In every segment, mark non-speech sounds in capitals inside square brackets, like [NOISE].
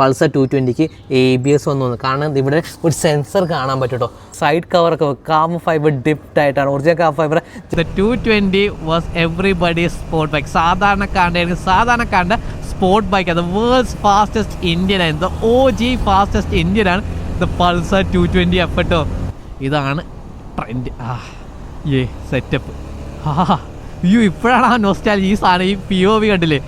Pulsar two ട്വന്റിക്ക് A B S വന്നു കാരണം ഇവിടെ ഒരു സെൻസർ കാണാൻ പറ്റും കേട്ടോ സൈഡ് കവറൊക്കെ കാം ഫൈബർ ഡിപ്റ്റ് ആയിട്ടാണ്. Original cam fibre two twenty was everybody sport bike സാധാരണക്കാരുടെ സാധാരണക്കാരുടെ സ്പോർട്ട് ബൈക്ക് അത് വേൾഡ്സ് ഫാസ്റ്റസ്റ്റ് ഇന്ത്യൻ ആയിരുന്നു ഒ ജി ഫാസ്റ്റസ്റ്റ് ഇന്ത്യൻ ആണ് the Pulsar two twenty F ഇതാണ് ട്രെൻഡ് ആ ഏ സെറ്റപ്പ് ആ അയ്യോ ഇപ്പോഴാണ് ആ നോസ്റ്റാൽ ഈ സാധനം ഈ പി ഒ വി കണ്ടില്ലേ?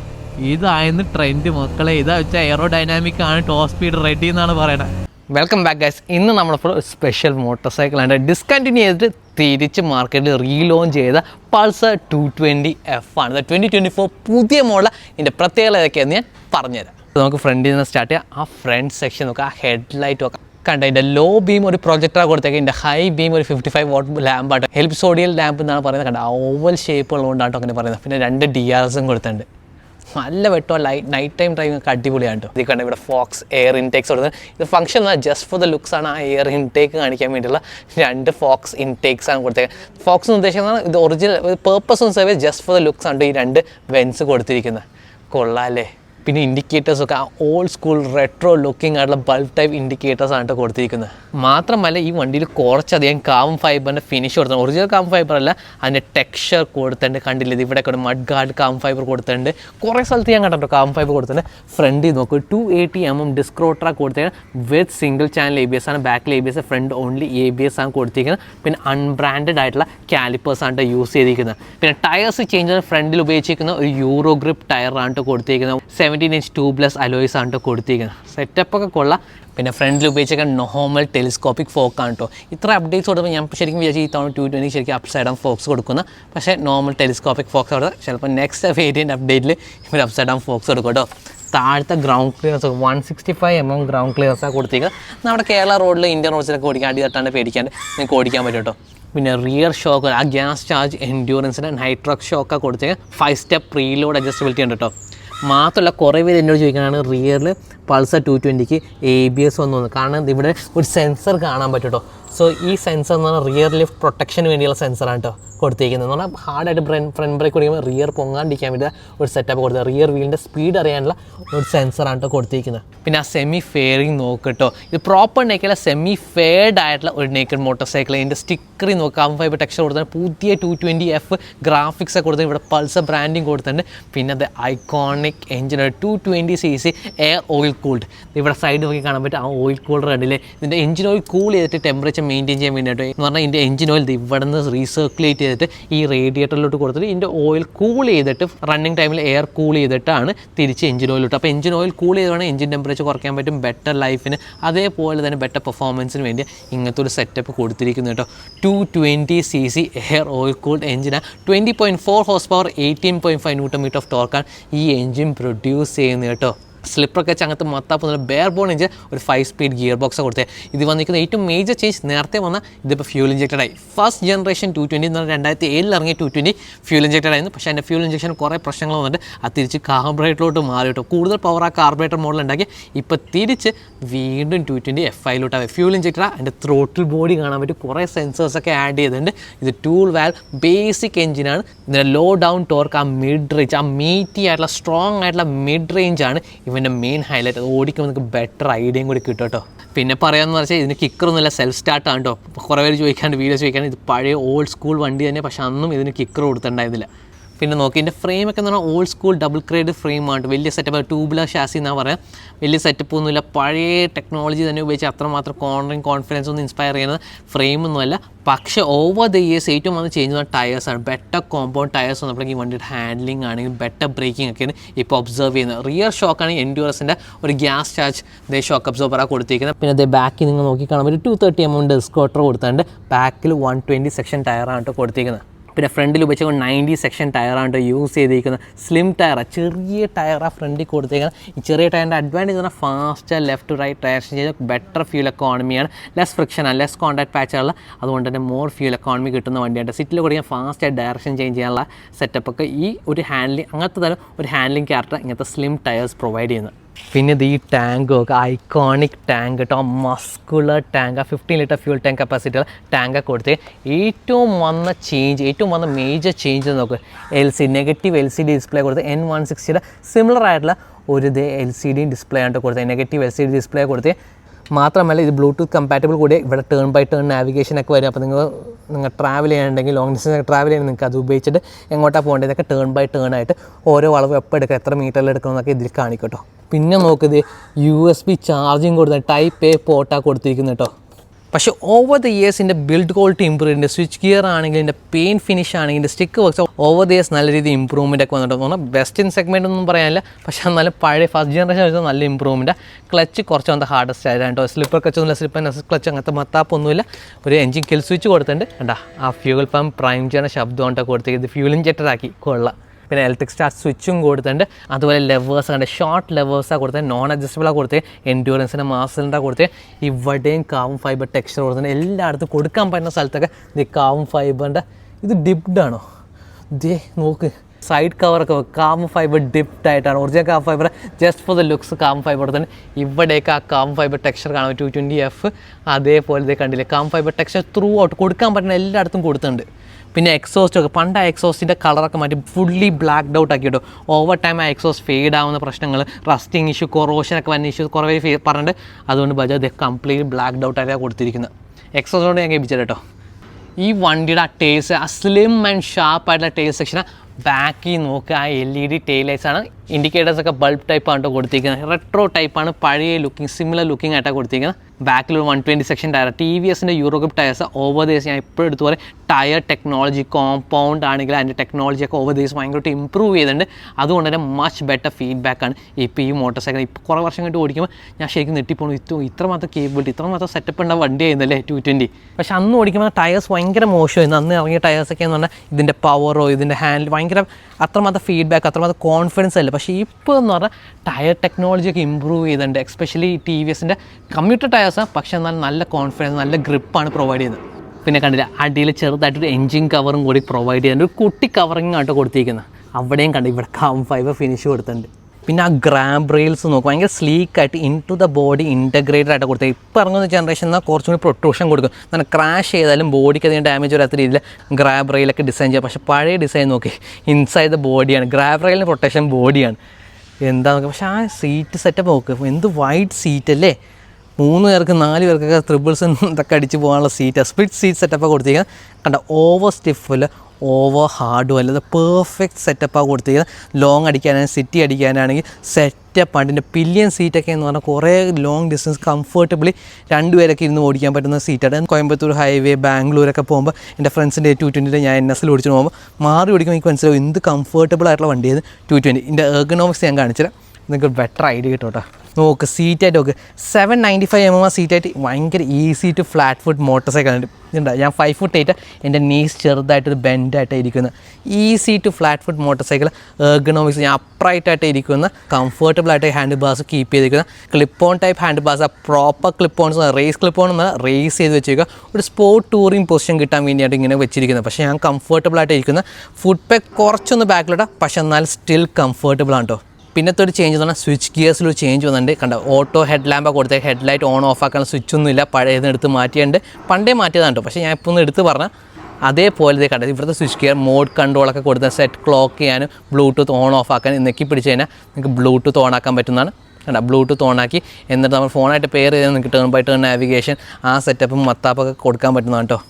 ഇതായിരുന്നു ട്രെൻഡ് മക്കളെ. ഇതാ വെച്ചാൽ എയറോ ഡൈനാമിക് ആണ് ടോപ്പ് സ്പീഡ് റെഡി എന്നാണ് പറയുന്നത് വെൽക്കം ബാക്ക് ഗൈസ് ഇന്ന് നമ്മളിപ്പോൾ സ്പെഷ്യൽ മോട്ടോർ സൈക്കിളാണ് ഡിസ്കണ്ടിന്യൂ ചെയ്തിട്ട് തിരിച്ച് മാർക്കറ്റിൽ റീലോഞ്ച് ചെയ്ത പൾസർ ടു ട്വന്റി എഫ് ആണ്. ട്വന്റി ട്വന്റി ഫോർ പുതിയ മോഡൽ ഇതിന്റെ പ്രത്യേകത ഏതൊക്കെയാണെന്ന് ഞാൻ പറഞ്ഞുതരാം. നമുക്ക് ഫ്രണ്ടിൽ നിന്ന് സ്റ്റാർട്ട് ചെയ്യാം. ആ ഫ്രണ്ട് സെക്ഷൻ നോക്കാം ആ ഹെഡ് ലൈറ്റ് നോക്കാം. കണ്ട ഇതിന്റെ ലോ ബീം ഒരു പ്രൊജക്ടറാണ് കൊടുത്തേക്ക് ഇതിന്റെ ഹൈ ബീം ഒരു ഫിഫ്റ്റി ഫൈവ് വോട്ട് ലാമ്പാണ് ഹെൽപ്പ് സോഡിയൽ ലാമ്പ് എന്നാണ് പറയുന്നത്. കണ്ട ഓവൽ ഷേപ്പ് ഉള്ളതുകൊണ്ടാണ് അങ്ങനെ പറയുന്നത്. പിന്നെ രണ്ട് ഡി ആർസും കൊടുത്തിട്ടുണ്ട്. നല്ല വെട്ടോ നൈറ്റ് ടൈം ഡ്രൈവിംഗ് ഒക്കെ അടിപൊളിയാണ് കേട്ടോ ഇത് കണ്ട ഇവിടെ ഫോക്സ് എയർ ഇൻടേക്സ് കൊടുത്തത് ഇത് function just for the looks ആണ് ആ എയർ ഇൻടേക്ക് കാണിക്കാൻ വേണ്ടിയുള്ള രണ്ട് ഫോക്സ് ഇൻടേക്സ് ആണ് കൊടുത്തേക്കുന്നത്. ഫോക്സ് എന്ന് ഉദ്ദേശിക്കുന്നത് ഇത് ഒറിജിനൽ പേർപ്പസ് ഒന്ന് service just for the looks ആണ് ഈ രണ്ട് വെൻസ് കൊടുത്തിരിക്കുന്നത്. കൊള്ളാല്ലേ പിന്നെ ഇൻഡിക്കേറ്റേഴ്സ് ഒക്കെ ആ ഓൾഡ് സ്കൂൾ റെട്രോ ലുക്കിംഗ് ആയിട്ടുള്ള ബൾബ് ടൈപ്പ് ഇൻഡിക്കേറ്റേഴ്സ് ആണ് കൊടുത്തിരിക്കുന്നത്. മാത്രമല്ല ഈ വണ്ടിയിൽ കുറച്ചധികം കാം ഫൈബറിന്റെ ഫിനിഷ് കൊടുത്തിട്ടുണ്ട്. ഒറിജിനൽ കാം ഫൈബർ അല്ല അതിന്റെ ടെക്സ്ചർ കൊടുത്തിട്ടുണ്ട്. കണ്ടില്ല ഇത് ഇവിടെ മഡ് ഗാർഡ് കാം ഫൈബർ കൊടുത്തിട്ടുണ്ട്. കുറേ സ്ഥലത്ത് ഞാൻ കണ്ടോ കാം ഫൈബർ കൊടുത്തിട്ടുണ്ട്. ഫ്രണ്ടിൽ നോക്കൂ ടു എയ്റ്റി എം എം ഡിസ്ക്രോട്ര കൊടുത്തിരിക്കുന്നത്. With single channel A B S ആണ് ബാക്കിൽ A B S front only A B S ആണ് കൊടുത്തിരിക്കുന്നത്. പിന്നെ അൺബ്രാൻഡഡ് ആയിട്ടുള്ള കാലിപ്പേഴ്സ് ആണ് യൂസ് ചെയ്തിരിക്കുന്നത്. പിന്നെ ടയേഴ്സ് ചേഞ്ച് ഫ്രണ്ടിൽ ഉപയോഗിച്ചിരിക്കുന്ന ഒരു യൂറോ ഗ്രിപ്പ് ടയർ ആണ് കൊടുത്തിരിക്കുന്നത്. സെവന്റീൻ ഇഞ്ച് ട്യൂബ്ലെസ് അലോയ്സ് ആണ് കേട്ടോ കൊടുത്തിരിക്കുന്നത്. സെറ്റപ്പ് ഒക്കെ കൊള്ളാം. പിന്നെ ഫ്രണ്ടിൽ ഉപയോഗിച്ചൊക്കെ നോർമൽ ടെലിസ്കോപ്പിക് ഫോക്ക് ആണ് കേട്ടോ ഇത്ര അപ്ഡേറ്റ്സ് കൊടുക്കുമ്പോൾ ഞാൻ ശരിക്കും വിചാരിച്ചു ഈ തവണ ടു ട്വന്റി ശരിക്കും അപ് സൈഡ് ഫോക്സ് കൊടുക്കുന്ന. പക്ഷേ നോർമൽ ടെലിസ്കോപ്പിക് ഫോക്സ് കൊടുത്ത് ചിലപ്പോൾ നെക്സ്റ്റ് വേരിയന്റ് അപ്ഡേറ്റിൽ ഇവർ അപ് സൈഡ് ഫോക്സ് കൊടുക്കും കേട്ടോ താഴത്തെ ground clearance one sixty five M M ground ക്ലിയർസാണ് കൊടുത്തിരിക്കുന്നത്. നമ്മുടെ കേരള റോഡിൽ ഇന്ത്യൻ റോഡ്സിലൊക്കെ ഓടിക്കാൻ അടി തട്ടാണ്ട് പേടിക്കാണ്ട് നിങ്ങൾക്ക് ഓടിക്കാൻ പറ്റും കേട്ടോ പിന്നെ റിയർ ഷോക്ക് ആ ഗ്യാസ് ചാർജ് എൻഡ്യൂറൻസിന് നൈട്രോക്ക് ഷോക്കാണ് കൊടുത്തേക്ക് ഫൈവ് സ്റ്റെപ്പ് പ്രീലോഡ് അഡ്ജസ്റ്റബിലിറ്റി ഉണ്ട് കേട്ടോ മാത്രമല്ല കുറേ പേര് എന്നോട് ചോദിക്കാനാണ് റിയറിൽ പൾസർ ടു ട്വന്റിക്ക് എ ബി എസ് വന്നു കാരണം ഇവിടെ ഒരു സെൻസർ കാണാൻ പറ്റും കേട്ടോ സോ ഈ സെൻസർ എന്ന് പറഞ്ഞാൽ റിയർ ലിഫ്റ്റ് പ്രൊട്ടക്ഷന് വേണ്ടിയുള്ള സെൻസറാണ് കേട്ടോ കൊടുത്തിരിക്കുന്നത്. എന്ന് പറഞ്ഞാൽ ഹാർഡായിട്ട് ഫ്രണ്ട് ഫ്രണ്ട് ബ്രേക്ക് കൊടുക്കുമ്പോൾ റിയർ പൊങ്ങാണ്ടിരിക്കാൻ വേണ്ടി ഒരു സെറ്റപ്പ് കൊടുത്തത് റിയർ വീലിന്റെ സ്പീഡ് അറിയാനുള്ള ഒരു സെൻസറാണ് കേട്ടോ കൊടുത്തിരിക്കുന്നത്. പിന്നെ ആ സെമി ഫെയറിങ് നോക്കട്ടോ ഇത് പ്രോപ്പർ നെക്കിലെ സെമി ഫെയർഡ് ആയിട്ടുള്ള ഒരു നേക്കഡ് മോട്ടോർ സൈക്കിൾ ഇതിന്റെ സ്റ്റിക്കറിൽ നോക്കാം ഫൈബർ ടെക്സ്ചർ കൊടുത്തിട്ടുണ്ട്. പുതിയ ടു ട്വന്റി എഫ് ഗ്രാഫിക്സ് ഒക്കെ കൊടുത്തിട്ട് ഇവിടെ പൾസർ ബ്രാൻഡിങ് കൊടുത്തിട്ടുണ്ട്. പിന്നെ അത് iconic engine two twenty C C air oil cooled ഇവിടെ സൈഡ് നോക്കി കാണാൻ പറ്റും. ആ ഓയിൽ കൂളർ കണ്ടില്ലേ ഇതിന്റെ എഞ്ചിൻ ഓയിൽ കൂൾ ചെയ്തിട്ട് ടെമ്പറേച്ചർ മെയിന്റെയിൻ ചെയ്യാൻ വേണ്ടിയിട്ട്. എന്ന് പറഞ്ഞാൽ ഇതിന്റെ എഞ്ചിൻ ഓയിൽ ഇവിടെ നിന്ന് റീസർക്കുലേറ്റ് ചെയ്തിട്ട് ഈ റേഡിയേറ്ററിലോട്ട് കൊടുത്തിട്ട് ഇതിന്റെ ഓയിൽ കൂൾ ചെയ്തിട്ട് റണ്ണിങ് ടൈമിൽ എയർ കൂൾ ചെയ്തിട്ടാണ് തിരിച്ച് എഞ്ചിൻ ഓയിൽ ഇട്ട് അപ്പോൾ എഞ്ചിൻ ഓയിൽ കൂൾ ചെയ്ത് വേണം എഞ്ചിൻ ടെമ്പറേച്ചർ കുറയ്ക്കാൻ പറ്റും ബെറ്റർ ലൈഫിന് അതേപോലെ തന്നെ ബെറ്റർ പെർഫോമൻസിന് വേണ്ടി ഇങ്ങനത്തെ ഒരു സെറ്റപ്പ് കൊടുത്തിരിക്കുന്നു കേട്ടോ. Two twenty C C air oil cooled എഞ്ചിനാണ് twenty point four horse power eighteen point five newton metre of ടോർക്കാണ് ഈ എഞ്ചിൻ പ്രൊഡ്യൂസ് ചെയ്യുന്നത് കേട്ടോ. സ്ലിപ്പറൊക്കെ വെച്ച് അങ്ങനത്തെ മത്താപ്പ് ബെയർ ബോൺ എഞ്ചിൻ ഒരു ഫൈവ് സ്പീഡ് ഗിയർ ബോക്സ് കൊടുത്തത് ഇത് വന്നിരിക്കുന്ന ഏറ്റവും മേജർ ചേഞ്ച് നേരത്തെ വന്ന ഇതിപ്പോൾ ഫ്യൂൽ ഇഞ്ചക്റ്റഡ് ആയി. ഫസ്റ്റ് ജനറേഷൻ ടു ട്വന്റി എന്ന് പറഞ്ഞാൽ രണ്ടായിരത്തി ഏഴിൽ ഇറങ്ങിയ ടു ട്വന്റി ഫ്യൂൽ ഇഞ്ചക്റ്റഡ് ആയിരുന്നു. പക്ഷേ അതിന്റെ ഫ്യൂൽ ഇഞ്ചക്ഷൻ കുറേ പ്രശ്നങ്ങൾ വന്നിട്ട് അത് തിരിച്ച് കാർബറേറ്ററിലോട്ട് മാറി കേട്ടോ. കൂടുതൽ പവർ ആ കാർബറേറ്റർ മോഡൽ ഉണ്ടാക്കി. ഇപ്പോൾ തിരിച്ച് വീണ്ടും ടു ട്വന്റി എഫ് ഐയിലോട്ടാണ് ഫ്യൂൽ ഇഞ്ചക്റ്റഡ് അതിന്റെ ത്രോട്ടിൽ ബോഡി കാണാൻ പറ്റും. കുറേ സെൻസേഴ്സൊക്കെ ആഡ് ചെയ്തിട്ടുണ്ട്. ഇത് ടൂൾ വാൽ ബേസിക് എഞ്ചിനാണ് ഇതിന്റെ ലോ ഡൗൺ ടോർക്ക് ആ മിഡ് റേഞ്ച് ആ മീറ്റി ആയിട്ടുള്ള സ്ട്രോങ് ആയിട്ടുള്ള മിഡ് റേഞ്ചാണ് ആണ്. ഇവന്റെ മെയിൻ ഹൈലൈറ്റ് അത് ഓടിക്കുമ്പോൾ നിങ്ങൾക്ക് ബെറ്റർ ഐഡിയയും കൂടി കിട്ടും കേട്ടോ. പിന്നെ പറയാമെന്ന് വെച്ചാൽ ഇതിന് കിക്കറൊന്നുമില്ല സെൽഫ് സ്റ്റാർട്ട് ആണ് കേട്ടോ. കുറേ പേര് ചോദിക്കാണ്ട് വീഡിയോ ചോദിക്കാണ്ട് ഇത് പഴയ ഓൾഡ് സ്കൂൾ വണ്ടി തന്നെ പക്ഷേ അന്നും ഇതിന് കിക്കർ കൊടുത്തിട്ടുണ്ടായിരുന്നില്ല. പിന്നെ നോക്കി ഇതിന്റെ ഫ്രെയിമൊക്കെ എന്ന് പറഞ്ഞാൽ ഓൾഡ് സ്കൂൾ ഡബിൾ ക്രേഡ് ഫ്രെയിമാണ് വലിയ സെറ്റപ്പ് ട്യൂബുലർ ഷാസി എന്നാണ് പറയാം. വലിയ സെറ്റപ്പ് ഒന്നുമില്ല പഴയ ടെക്നോളജി തന്നെ ഉപയോഗിച്ച് അത്രമാത്രം കോൺറിങ് കോൺഫിഡൻസ് ഒന്നും ഇൻസ്പയർ ചെയ്യുന്നത് ഫ്രെയിമൊന്നുമല്ല പക്ഷേ ഓവർ ദ ഇയേഴ്സ് ഏറ്റവും വന്ന് ചേഞ്ച് ചെയ്യുന്ന ടയേഴ്സാണ് ബെറ്റർ കോമ്പൗണ്ട് ടയേഴ്സ് വന്നപ്പോഴേക്കും വണ്ടിയുടെ ഹാൻഡ്ലിംഗ് ആണെങ്കിലും ബെറ്റർ ബ്രേക്കിംഗ് ഒക്കെയാണ് ഇപ്പോൾ ഒബ്സർവ് ചെയ്യുന്നത്. റിയർ ഷോക്കാണ് എൻഡ്യൂറസിന്റെ ഒരു ഗ്യാസ് ചാർജ് ദേ ഷോക്ക് അബ്സോർബറാണ് കൊടുത്തിരിക്കുന്നത് പിന്നെ അതേ ബാക്കിൽ നിങ്ങൾ നോക്കി കാണാൻ പറ്റും ടു തേർട്ടി എം എം ഡിസ്കോട്ടർ കൊടുത്തിട്ടുണ്ട്. ബാക്കിൽ വൺ ട്വന്റി സെക്ഷൻ ടയറാണ് കേട്ടോ കൊടുത്തിരിക്കുന്നത് പിന്നെ ഫ്രണ്ടിൽ ഉപയോഗിച്ച നയന്റി സെക്ഷൻ ടയറാണ് യൂസ് ചെയ്തിരിക്കുന്നത്. സ്ലിം ടയറാണ് ചെറിയ ടയറാണ് ഫ്രണ്ടിൽ കൊടുത്തേക്കുന്നത്. ഈ ചെറിയ ടയറിന്റെ അഡ്വാന്റേജ് എന്ന് പറഞ്ഞാൽ ഫാസ്റ്റ് ലെഫ്റ്റ് റൈറ്റ് ടയർ ചെയ്ത് ബെറ്റർ ഫ്യൂൽ എക്കോണമിയാണ് ലെസ് ഫ്രിക്ഷനാണ് ലെസ് കോൺടാക്ട് പാച്ചുള്ള അതുകൊണ്ട് തന്നെ മോർ ഫ്യൂൽ എക്കോണമി കിട്ടുന്ന വണ്ടിയാണ്. സിറ്റിൽ കൂടി ഫാസ്റ്റായിട്ട് ഡയറക്ഷൻ ചേഞ്ച് ചെയ്യാനുള്ള സെറ്റപ്പൊക്കെ ഈ ഒരു ഹാൻഡ്ലിംഗ് അങ്ങനത്തെ തരം ഒരു ഹാൻഡ്ലിംഗ് ക്യാരക്ടർ ഇങ്ങനത്തെ സ്ലിം ടയേഴ്സ് പ്രൊവൈഡ് ചെയ്യുന്നത് പിന്നെ ഇത് ഈ ടാങ്ക് ഒക്കെ ഐക്കോണിക് ടാങ്ക് കേട്ടോ muscular tank fifteen litre fuel tank capacity tank കൊടുത്ത് ഏറ്റവും വന്ന ചേഞ്ച് ഏറ്റവും വന്ന മേജർ ചേഞ്ച് നോക്ക്. L C negative L C D display കൊടുത്ത് എൻ വൺ സിക്സ്റ്റിയുടെ സിമിലർ ആയിട്ടുള്ള ഒരു ഇത് എൽ സി ഡി ഡിസ്പ്ലേ ആണ് കൊടുത്തത്. Negative L C D display കൊടുത്ത് മാത്രമല്ല ഇത് ബ്ലൂടൂത്ത് കമ്പാറ്റബിൾ കൂടി ഇവിടെ ടേൺ ബൈ ടേൺ നാവിഗേഷൻ ഒക്കെ വരും. അപ്പോൾ നിങ്ങൾ നിങ്ങൾ ട്രാവൽ ചെയ്യാനുണ്ടെങ്കിൽ ലോങ് ഡിസ്റ്റൻസ് ട്രാവൽ ചെയ്യാൻ നിങ്ങൾക്ക് അത് ഉപയോഗിച്ചിട്ട് എങ്ങോട്ടാണ് പോകേണ്ടത്? ഇതൊക്കെ ടേൺ ബൈ ടേൺ ആയിട്ട് ഓരോ വളവ് എപ്പോൾ എടുക്കുക എത്ര മീറ്ററിൽ എടുക്കണം എന്നൊക്കെ ഇതിൽ കാണിക്കും കേട്ടോ പിന്നെ നോക്കിയത് യു എസ് ബി ചാർജിങ് കൊടുത്ത ടൈപ്പ് എ പോർട്ടാണ് കൊടുത്തിരിക്കുന്നത് കേട്ടോ പക്ഷേ ഓവർ ദ ഇയേഴ്സിന്റെ ബിൽഡ് ക്വാളിറ്റി ഇമ്പ്രൂവ് ചെയ്തിട്ടുണ്ട് സ്വിച്ച് ഗിയർ ആണെങ്കിൽ ഇതിന്റെ പെയിൻ ഫിനിഷ് ആണെങ്കിൽ ഇതിന്റെ സ്റ്റിക്ക് വർക്ക്സ് ഓവർ ദ ഇയേഴ്സ് നല്ല രീതിയിൽ ഇമ്പ്രൂവ്മെന്റ് ഒക്കെ വന്നിട്ടുണ്ട്. പറഞ്ഞാൽ ബെസ്റ്റ് ഇൻ സെഗ്മെന്റ് ഒന്നും പറയാനില്ല. പക്ഷേ എന്നാലും പഴയ ഫസ്റ്റ് ജനറേഷൻ വെച്ചാൽ നല്ല ഇമ്പ്രൂവ്മെന്റ് ക്ലച്ച് കുറച്ച് വന്ന ഹാർഡസ്റ്റ് ആയിരുന്നു കേട്ടോ. സ്ലിപ്പർ ക്ലച്ച് ഒന്നുമില്ല. സ്ലിപ്പർ ക്ലച്ച് അങ്ങനത്തെ മത്താപ്പൊന്നുമില്ല ഒരു എഞ്ചിൻ കിൽ സ്വിച്ച് കൊടുത്തിട്ടുണ്ട്. കണ്ടാ ആ ഫ്യൂൽ പമ്പ് പ്രൈം ചെയ്യുന്ന ശബ്ദം കൊണ്ടൊക്കെ കൊടുത്തേക്ക് ഇത് ഫ്യൂൽ ഇഞ്ചക്ടറാക്കി കൊള്ളാം. പിന്നെ ഇലക്ട്രിക് സ്റ്റാർട്ട് സ്വിച്ചും കൊടുത്തിട്ടുണ്ട്. അതുപോലെ ലെവേഴ്സ് കണ്ട് ഷോർട്ട് ലെവേഴ്സാണ് കൊടുത്തത് നോൺ അഡ്ജസ്റ്റബിളാണ് കൊടുത്തത് എൻഡ്യൂറൻസിന്റെ മാസലിന്റെ കൊടുത്തത് ഇവിടെയും കാവും ഫൈബർ ടെക്സ്ചർ കൊടുത്തിട്ടുണ്ട്. എല്ലായിടത്തും കൊടുക്കാൻ പറ്റുന്ന സ്ഥലത്തൊക്കെ ഈ കാവും ഫൈബറിന്റെ ഇത് ഡിപ്ഡ് ആണോ? ദേ നോക്ക്. സൈഡ് കവറൊക്കെ കാം ഫൈബർ ഡിപ്ഡ് ആയിട്ടാണ്. Original cam fibre just for the looks cam fibre തന്നെ ഇവിടേക്ക് ആ കാം ഫൈബർ ടെക്സ്ചർ കാണാം ടു ട്വന്റി എഫ് അതേപോലെ കണ്ടില്ലേ calm fibre texture throughout കൊടുക്കാൻ പറ്റുന്ന എല്ലായിടത്തും കൊടുത്തിട്ടുണ്ട്. പിന്നെ എക്സോസ്റ്റ് ഒക്കെ പണ്ട് ആ എക്സോസ്റ്റിന്റെ കളറൊക്കെ മാറ്റി ഫുള്ളി ബ്ലാക്ക്ഡ് ഔട്ട് ആക്കിയിട്ടോ. ഓവർ ടൈം ആ എക്സോസ്റ്റ് ഫെയ്ഡ് ആവുന്ന പ്രശ്നങ്ങൾ റസ്റ്റിംഗ് ഇഷ്യൂ കൊറോഷനൊക്കെ വന്ന ഇഷ്യൂ കുറേ ഫീ പറഞ്ഞിട്ട് അതുകൊണ്ട് ബജാജ് കംപ്ലീറ്റ് ബ്ലാക്ക്ഡ് ഔട്ട് ആയിട്ടാണ് കൊടുത്തിരിക്കുന്നത് എക്സോസ്റ്റ് കൊണ്ട് ഞാൻ കേട്ടോ. ഈ വണ്ടിയുടെ ആ ടേസ്റ്റ് ആ സ്ലിം ആൻഡ് ഷാർപ്പ് ആയിട്ടുള്ള ടേസ്റ്റ് സെക്ഷന് ബാക്കിൽ നോക്കുക ആ എൽ ഇ ഡി ടൈലൈറ്റ്സ് ആണ്. ഇൻഡിക്കേറ്റേഴ്സ് ഒക്കെ ബൾബ് ടൈപ്പ് ആണ് കൊടുത്തിരിക്കുന്നത്. റെട്രോ ടൈപ്പാണ് പഴയ ലുക്കിംഗ് സിമിലർ ലുക്കിംഗ് ആയിട്ടാണ് കൊടുത്തിരിക്കുന്നത്. ബാക്കിൽ ഒരു one twenty section tyre T V എസിന്റെ യൂറോകപ്പ് ടയർസ് ഓവർ ദിവസം ഞാൻ എപ്പോഴും എടുത്തു പോലെ ടയർ ടെക്നോളജി കോമ്പൗണ്ട് ആണെങ്കിൽ അതിന്റെ ടെക്നോളജിയൊക്കെ ഓവർ ദിവസം ഭയങ്കരമായിട്ട് ഇമ്പ്രൂവ് ചെയ്തിട്ടുണ്ട്. അതുകൊണ്ട് തന്നെ മച്ച് ബെറ്റർ ഫീഡ്ബാക്ക് ആണ് ഇപ്പോൾ ഈ മോട്ടോർ സൈക്കിൾ ഇപ്പോൾ കുറേ വർഷം കഴിഞ്ഞ് ഓടിക്കുമ്പോൾ ഞാൻ ശരിക്കും നെട്ടിപ്പോണു ഇത്ര ഇത്രമാത്രം കേബിളിറ്റി ഇത്രമാത്രം സെറ്റപ്പ് ഉണ്ട വണ്ടി ആയിരുന്നല്ലേ ടു ട്വന്റി പക്ഷേ അന്ന് ഓടിക്കുമ്പോൾ ടയേഴ്സ് ഭയങ്കര മോശമായിരുന്നു അന്ന് ഇറങ്ങിയ ടയേഴ്സൊക്കെ എന്ന് പറഞ്ഞാൽ ഇതിന്റെ പവറോ ഇതിന്റെ ഹാൻഡിൽ ഭയങ്കര അത്രമാത്രം ഫീഡ്ബാക്ക് അത്രമാത്രം കോൺഫിഡൻസ് അല്ല? പക്ഷേ ഇപ്പോൾ എന്ന് പറഞ്ഞാൽ ടയർ ടെക്നോളജി ഒക്കെ ഇമ്പ്രൂവ് ചെയ്തിട്ടുണ്ട്. എസ്പെഷ്യലി ടി വി എസിന്റെ കമ്പ്യൂട്ടർ ടയേഴ്സാണ് പക്ഷേ എന്നാൽ നല്ല കോൺഫിഡൻസ് നല്ല ഗ്രിപ്പാണ് പ്രൊവൈഡ് ചെയ്യുന്നത്. പിന്നെ കണ്ടില്ല അടിയിൽ ചെറുതായിട്ടൊരു എൻജിൻ കവറും കൂടി പ്രൊവൈഡ് ചെയ്യുന്നുണ്ട്. ഒരു കുട്ടി കവറിങ് ആയിട്ട് കൊടുത്തിരിക്കുന്നത് അവിടെയും കണ്ട് ഇവിടെ കാം ഫൈബർ ഫിനിഷ് കൊടുത്തിട്ടുണ്ട്. പിന്നെ ആ ഗ്രാബ് റെയിൽസ് നോക്കും. ഭയങ്കര സ്ലീക്കായിട്ട് into the body integrated ആയിട്ട് കൊടുത്തത് ഇപ്പോൾ ഇറങ്ങുന്ന ജനറേഷൻ എന്നാൽ കുറച്ചും കൂടി പ്രൊട്രൂഷൻ കൊടുക്കും. എന്നാൽ ക്രാഷ് ചെയ്താലും ബോഡിക്ക് അധികം ഡാമേജ് വരാത്ത രീതിയിൽ ഗ്രാബ് റെയിലൊക്കെ ഡിസൈൻ ചെയ്യാം. പക്ഷേ പഴയ ഡിസൈൻ നോക്കി. ഇൻസൈഡ് ദ ബോഡിയാണ് ഗ്രാബ് റെയിലിന് പ്രൊട്ടക്ഷൻ ബോഡിയാണ് എന്താ നോക്കുക പക്ഷേ ആ സീറ്റ് സെറ്റപ്പ് നോക്ക്. എന്ത് വൈഡ് സീറ്റ് അല്ലേ? മൂന്ന് പേർക്ക് നാല് പേർക്കൊക്കെ ത്രിബിൾസ് ഇതൊക്കെ അടിച്ച് പോകാനുള്ള സീറ്റ് സ്പ്ലിറ്റ് സീറ്റ് സെറ്റപ്പ് കൊടുത്തിരിക്കുക കണ്ട ഓവർ സ്റ്റിഫിൽ ഓവർ ഹാർഡും അല്ലാതെ പെർഫെക്റ്റ് സെറ്റപ്പാണ് കൊടുത്തിരിക്കുന്നത് ലോങ് അടിക്കാനാണെങ്കിൽ സിറ്റി അടിക്കാനാണെങ്കിൽ സെറ്റപ്പ് അതിന്റെ പില്യൻ സീറ്റൊക്കെ എന്ന് പറഞ്ഞാൽ കുറേ ലോങ് ഡിസ്റ്റൻസ് കംഫർട്ടബിളി രണ്ടുപേരൊക്കെ ഇരുന്ന് ഓടിക്കാൻ പറ്റുന്ന സീറ്റാണ് കോയമ്പത്തൂർ ഹൈവേ ബാംഗ്ലൂരൊക്കെ പോകുമ്പോൾ എന്റെ ഫ്രണ്ട്സിന്റെ ടു ട്വന്റിന്റെ ഞാൻ എൻ എസിൽ ഓടിച്ചു പോകുമ്പോൾ മാറി ഓടിക്കുമ്പോൾ എനിക്ക് മനസ്സിലാവും എന്ത് കംഫർട്ടബിൾ ആയിട്ടുള്ള വണ്ടിയാണ് ടു ട്വന്റി ഇതിന്റെ എർഗണോമിക്സ് ഞാൻ കാണിച്ചുതരാം. നിങ്ങൾക്ക് ബെറ്റർ ഐഡിയ കിട്ടും കേട്ടോ. നോക്ക് സീറ്റായിട്ട് നോക്ക്. Seven ninety five M M ആ സീറ്റായിട്ട് ഭയങ്കര easy to flat foot motorcycle ഉണ്ട് ഞാൻ ഫൈവ് ഫുട്ട് എയ്റ്റ് എന്റെ നീസ് ചെറുതായിട്ടൊരു ബെൻഡായിട്ട് ഇരിക്കുന്നത് easy to flat foot motorcycle ergonomics ഞാൻ അപ്രൈറ്റ് ആയിട്ട് ഇരിക്കുന്ന. കംഫർട്ടബിൾ ആയിട്ട് ഹാൻഡ് ബാസ് കീപ്പ് ചെയ്തിരിക്കുന്ന. ഓൺ ടൈപ്പ് ഹാൻഡ് ആ proper clip on race clip on എന്ന് റേസ് ചെയ്ത് വെച്ചേക്കുക ഒരു സ്പോർട്ട് ടൂറിംഗ് പൊസിഷൻ കിട്ടാൻ വേണ്ടിയിട്ട് ഇങ്ങനെ വെച്ചിരിക്കുന്നത് പക്ഷേ ഞാൻ കംഫർട്ടബിൾ ആയിട്ട് ഇരിക്കുന്ന. ഫുഡ് പാക്ക് കുറച്ചൊന്ന് ബാക്കിലിടാം പക്ഷേ എന്നാൽ സ്റ്റിൽ കംഫർട്ടബിൾ ആണ് കേട്ടോ. പിന്നത്തെ ഒരു ചേഞ്ച് എന്ന് പറഞ്ഞാൽ സ്വിച്ച് ഗിയേഴ്സിൽ ഒരു ചേഞ്ച് വന്നിട്ടുണ്ട്. കണ്ട ഓട്ടോ ഹെഡ് ലാമ്പ് കൊടുത്ത. ഹെഡ് ലൈറ്റ് ഓൺ ഓഫ് ആക്കാൻ സ്വിച്ച് ഒന്നും ഇല്ല പഴയതിന് എടുത്ത് മാറ്റിയുണ്ട് പണ്ടേ മാറ്റിയതാണ് കേട്ടോ പക്ഷേ ഞാൻ ഇപ്പോൾ ഒന്ന് എടുത്ത് പറഞ്ഞാൽ അതേപോലെ കണ്ടത് ഇവിടുത്തെ സ്വിച്ച് ഗിയർ മോഡ് കൺട്രോളൊക്കെ കൊടുത്ത സെറ്റ് ക്ലോക്ക് ചെയ്യാനും ബ്ലൂടൂത്ത് ഓൺ ഓഫ് ആക്കാൻ നെക്കി പിടിച്ച് കഴിഞ്ഞാൽ നിങ്ങൾക്ക് ബ്ലൂടൂത്ത് ഓൺ ആക്കാൻ പറ്റുന്നതാണ്. കണ്ട ബ്ലൂടൂത്ത് ഓൺ ആക്കി. എന്നിട്ട് നമ്മൾ ഫോണായിട്ട് പെയർ ചെയ്ത് നിങ്ങൾക്ക് ടേൺ ബൈ ടേൺ നാവിഗേഷൻ ആ സെറ്റപ്പും മത്താപ്പൊക്കെ കൊടുക്കാൻ പറ്റുന്നതാണ് കേട്ടോ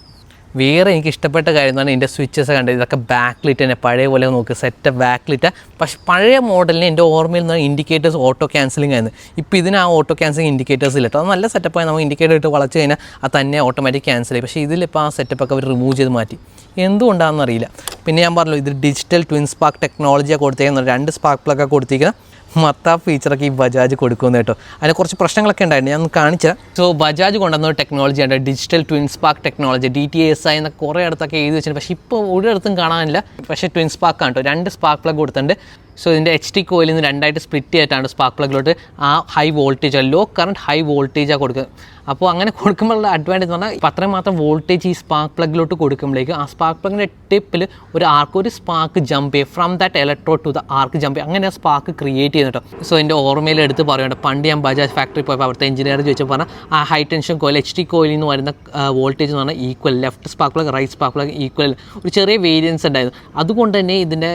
വേറെ എനിക്ക് ഇഷ്ടപ്പെട്ട കാര്യം എന്ന് പറഞ്ഞാൽ എന്റെ സ്വിച്ചസ് കണ്ടത്. ഇതൊക്കെ ബാക്ക് തന്നെ. പഴയ പോലെ നോക്കുക സെറ്റ് ബാക്ക് ലിറ്റ് പക്ഷെ പഴയ മോഡലിന് എന്റെ ഓർമ്മയിൽ നിന്ന് ഇൻഡിക്കേറ്റേഴ്സ് ഓട്ടോ ക്യാൻസലിംഗ് ആയിരുന്നു. ഇപ്പോൾ ഇതിന് ആ ഓട്ടോ ക്യാൻസലിംഗ് ഇൻഡിക്കേറ്റേഴ്സ് ഇല്ല അത് നല്ല സെറ്റപ്പായി നമുക്ക് ഇൻഡിക്കേറ്റർ ഇട്ട് വളച്ച് കഴിഞ്ഞാൽ അത് തന്നെ ഓട്ടോമാറ്റിക് ക്യാൻസൽ ചെയ്യും. പക്ഷേ ഇതിലിപ്പോൾ ആ സെറ്റപ്പൊക്കെ അവർ റിമൂവ് ചെയ്ത് മാറ്റി. എന്തുകൊണ്ടാണെന്ന് അറിയില്ല. പിന്നെ ഞാൻ പറഞ്ഞു ഇത് ഡിജിറ്റൽ ട്വിൻ സ്പാർക്ക് ടെക്നോളജിയാണ് കൊടുത്തേക്കുന്നത് രണ്ട് സ്പാർക്ക് പ്ലഗൊക്കെ കൊടുത്തിരിക്കുന്നത് മത്ത ഫീച്ചറൊക്കെ ഈ ബജാജ് കൊടുക്കുന്നത് കേട്ടോ. അതിന് കുറച്ച് പ്രശ്നങ്ങളൊക്കെ ഉണ്ടായിരുന്നു. ഞാൻ കാണിച്ച സോ ബജാജ് കൊണ്ടുവന്ന ഒരു ടെക്നോളജിയാണ് digital twin spark technology D T S I എന്നൊക്കെ കുറേ അടുത്തൊക്കെ എഴുതി വെച്ചിട്ടുണ്ട്. പക്ഷേ ഇപ്പോൾ ഒരിടത്തും കാണാനില്ല. പക്ഷേ ട്വിൻ സ്പാർക്ക് ആണ് കേട്ടോ. രണ്ട് സ്പാർക്ക് പ്ലഗ് കൊടുത്തിട്ടുണ്ട്. സോ ഇതിന്റെ എച്ച് ടി കോയിൽ നിന്ന് രണ്ടായിട്ട് സ്പ്ലിറ്റ് ചെയ്തിട്ടാണ് സ്പാർക്ക് പ്ലഗിലോട്ട് ആ high voltage low current high വോൾട്ടേജാണ് കൊടുക്കുന്നത്. അപ്പോൾ അങ്ങനെ [LAUGHS] കൊടുക്കുമ്പോഴുള്ള അഡ്വാന്റേജ് എന്ന് പറഞ്ഞാൽ അത്രയും മാത്രം വോൾട്ടേജ് ഈ സ്പാർക്ക് പ്ലഗിലോട്ട് കൊടുക്കുമ്പോഴേക്കും ആ സ്പാർക്ക് പ്ലഗിന്റെ ടിപ്പിൽ ഒരു ആർക്ക് ഒരു സ്പാർക്ക് ജമ്പ് ചെയ്യും. From that electrode to the arc jump ചെയ്യും. അങ്ങനെ ആ സ്പാർക്ക് ക്രിയേറ്റ് ചെയ്യുന്നുണ്ടോ സോ എന്റെ ഓർമ്മയിൽ എടുത്ത് പറയുന്നുണ്ട് പണ്ട് ഞാൻ ബജാജ് ഫാക്ടറി പോയപ്പോൾ അവിടുത്തെ എഞ്ചിനീയർ ചോദിച്ചപ്പോൾ പറഞ്ഞാൽ ആ high tension coil H T coil നിന്ന് വരുന്ന വോൾട്ടേജ് എന്ന് പറഞ്ഞാൽ equal left spark plug right spark plug equal ഒരു ചെറിയ വേരിയൻസ് ഉണ്ടായിരുന്നു. അതുകൊണ്ട് തന്നെ ഇതിന്റെ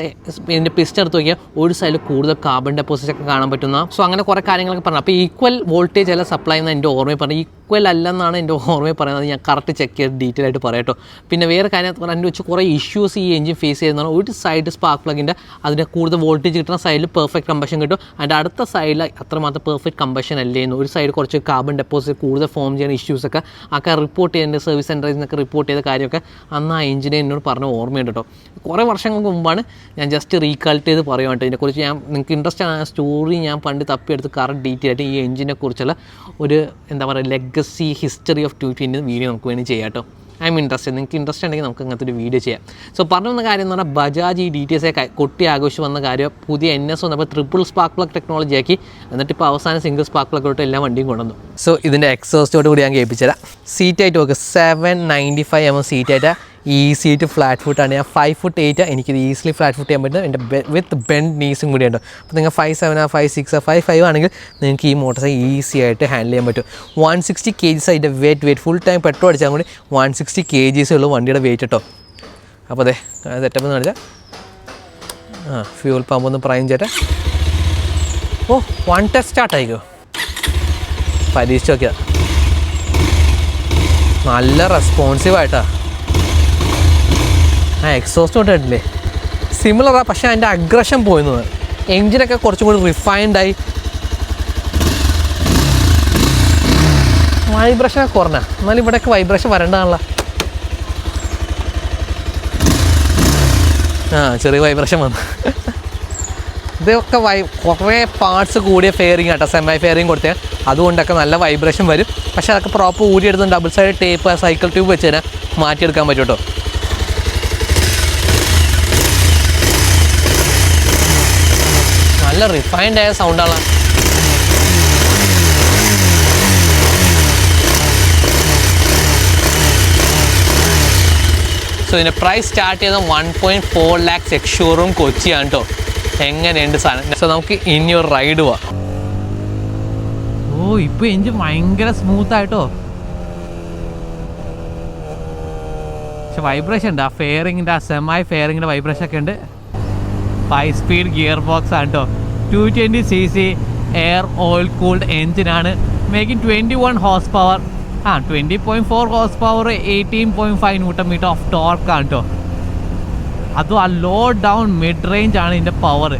ഇതിന്റെ പിസ്റ്റ് എടുത്ത് നോക്കിയാൽ ഒരു സൈഡിൽ കൂടുതൽ കാർബൺ ഡെപ്പോസിറ്റ് ഒക്കെ കാണാൻ പറ്റുന്ന. സോ അങ്ങനെ കുറേ കാര്യങ്ങളൊക്കെ പറഞ്ഞു. അപ്പോൾ ഈക്വൽ വോൾട്ടേജ് അല്ല സപ്ലൈ എന്ന് എന്റെ ഓർമ്മയിൽ പറഞ്ഞു ഈക്വൽ അല്ലെന്നാണ് എന്റെ ഓർമ്മയിൽ പറയുന്നത്. ഞാൻ കറക്റ്റ് ചെക്ക് ചെയ്ത് ഡീറ്റെയിൽ ആയിട്ട് പറയാട്ടോ പിന്നെ വേറെ കാര്യം എന്റെ വെച്ച് കുറേ ഇഷ്യൂസ് ഈ എഞ്ചിൻ ഫേസ് ചെയ്യുന്നതാണ്. ഒരു സൈഡ് സ്പാർക്ക് പ്ലഗിന്റെ അതിന്റെ കൂടുതൽ വോൾട്ടേജ് കിട്ടുന്ന സൈഡിൽ പെർഫെക്റ്റ് കമ്പഷൻ കിട്ടും. അതിന്റെ അടുത്ത സൈഡിൽ അത്രമാത്രം പെർഫെക്റ്റ് കമ്പഷൻ അല്ലേന്ന് ഒരു സൈഡ് കുറച്ച് കാർബൺ ഡെപ്പോസിറ്റ് കൂടുതൽ ഫോം ചെയ്യുന്ന ഇഷ്യൂസൊക്കെ ഒക്കെ റിപ്പോർട്ട് ചെയ്യേണ്ട സർവീസ് സെന്ററിൽ നിന്നൊക്കെ റിപ്പോർട്ട് ചെയ്ത കാര്യമൊക്കെ അന്ന് ആ എഞ്ചിനെ എന്നോട് പറഞ്ഞ ഓർമ്മയുണ്ട് കേട്ടോ. കുറേ വർഷങ്ങൾക്ക് മുമ്പാണ് ഞാൻ ജസ്റ്റ് റീകാൾട്ട് ചെയ്ത് പറയുവാൻ കേട്ടോ. ഇതിനെക്കുറിച്ച് ഞാൻ നിങ്ങൾക്ക് ഇൻട്രസ്റ്റ് ആണ് സ്റ്റോറി ഞാൻ പണ്ട് തപ്പിയെടുത്ത് കറക്റ്റ് ഡീറ്റെയിൽ ആയിട്ട് ഈ എഞ്ചിനെ കുറിച്ചുള്ള ഒരു എന്താ പറയുക legacy history of two twenty video നമുക്ക് വേണ്ടി ചെയ്യാം കേട്ടോ ഐ എം ഇൻട്രസ്റ്റ് നിങ്ങൾക്ക് ഇൻട്രസ്റ്റ് ഉണ്ടെങ്കിൽ നമുക്ക് അങ്ങനത്തെ ഒരു വീഡിയോ ചെയ്യാം. സോ പറഞ്ഞു വന്ന കാര്യം എന്ന് പറഞ്ഞാൽ ബജാജ് ഈ ഡി ടി കൊട്ടി ആഘോഷിച്ച് വന്ന കാര്യം പുതിയ എൻ എസ് വന്നപ്പോൾ ട്രിപ്പിൾ സ്പാർക്ക് പ്ലഗ് ടെക്നോളജി ആക്കി. എന്നിട്ട് ഇപ്പോൾ അവസാനം സിംഗിൾ സ്പാർക്ക് പ്ലഗ് തൊട്ട് എല്ലാ വണ്ടിയും കൊണ്ടുവന്നു. സോ ഇതിന്റെ എക്സോസ്റ്റോട് കൂടി ഞാൻ കേൾപ്പിച്ചുതരാം. സീറ്റായിട്ട് നോക്കുക seven ninety five M M സീറ്റായിട്ട് easy ആയിട്ട് ഫ്ലാറ്റ് ഫുട്ടാണ് ഞാൻ ഫൈവ് ഫുട്ട് എയ്റ്റ് എനിക്കിത് ഈസിലി ഫ്ലാറ്റ് ഫുട്ട് ചെയ്യാൻ പറ്റുന്നത്. എന്റെ വിത്ത് ബെൻഡ് നീസും കൂടി ഉണ്ട്. അപ്പോൾ നിങ്ങൾ five seven five six five five ആണെങ്കിൽ നിങ്ങൾക്ക് ഈ മോട്ടോർ സൈക്കിൾ ഈസി ആയിട്ട് ഹാൻഡിൽ ചെയ്യാൻ പറ്റും. വൺ സിക്സ്റ്റി കെ ജിസ് അതിന്റെ weight weight full time petrol അടിച്ചാൽ കൂടി വൺ സിക്സ്റ്റി കെ ജീസേ ഉള്ളൂ വണ്ടിയുടെ വെയിറ്റ് കേട്ടോ. അപ്പോൾ അതെ സെറ്റപ്പ് എന്ന് കാണിച്ചാൽ ആ ഫ്യൂൽ പമ്പ് ഒന്ന് പ്രൈം ചേട്ടാ ഓ വൺ ടെസ്റ്റ് സ്റ്റാർട്ട് ആയിക്കോ. പരീക്ഷിച്ച് നോക്കിയാ നല്ല റെസ്പോൺസീവ് ആയിട്ടാ. ആ എക്സോസ്റ്റ് തൊട്ട് സിമിലറാ പക്ഷേ അതിന്റെ അഗ്രഷൻ പോയിരുന്നത്. എൻജിനൊക്കെ കുറച്ചും കൂടി റിഫൈൻഡായി വൈബ്രേഷൻ കുറഞ്ഞ. എന്നാലും ഇവിടെയൊക്കെ വൈബ്രേഷൻ വരേണ്ടതാണല്ലോ ആ ചെറിയ വൈബ്രേഷൻ വന്നു. ഇതൊക്കെ വൈ കുറേ പാർട്സ് കൂടിയ ഫെയറിങ് കേട്ടോ സെമൈ ഫെയറിങ് കൊടുത്തേ. അതുകൊണ്ടൊക്കെ നല്ല വൈബ്രേഷൻ വരും. പക്ഷേ അതൊക്കെ proper ഊരിയെടുത്ത് double side tape cycle tube വെച്ച് തന്നെ മാറ്റിയെടുക്കാൻ പറ്റും കേട്ടോ നല്ല റിഫൈൻഡ് ആയ സൗണ്ടാണ് സോ ഇതിന്റെ പ്രൈസ് സ്റ്റാർട്ട് ചെയ്യുന്നത് one point four lakhs ex showroom showroom കൊച്ചിയാണ് കേട്ടോ എങ്ങനെയുണ്ട് സാധനം? സോ നമുക്ക് ഇനി ഒരു റൈഡ് പോവാം. ഓ ഇപ്പോൾ എഞ്ചിൻ ഭയങ്കര സ്മൂത്ത് ആയിട്ടോ. പക്ഷെ വൈബ്രേഷൻ ഉണ്ട്. ആ ഫെയറിങ്ങിന്റെ ആ സെമായി ഫെയറിങ്ങിന്റെ വൈബ്രേഷൻ ഒക്കെ ഉണ്ട്. ഫൈവ് സ്പീഡ് ഗിയർ ബോക്സ് ആണ് കേട്ടോ two twenty C C air oil cooled എഞ്ചിനാണ് making twenty one horse power ആ twenty point four horsepower eighteen point five newton metre of torque ആണ് കേട്ടോ അതും ആ ലോ ഡൗൺ മിഡ് റേഞ്ച് ആണ് ഇതിന്റെ പവർ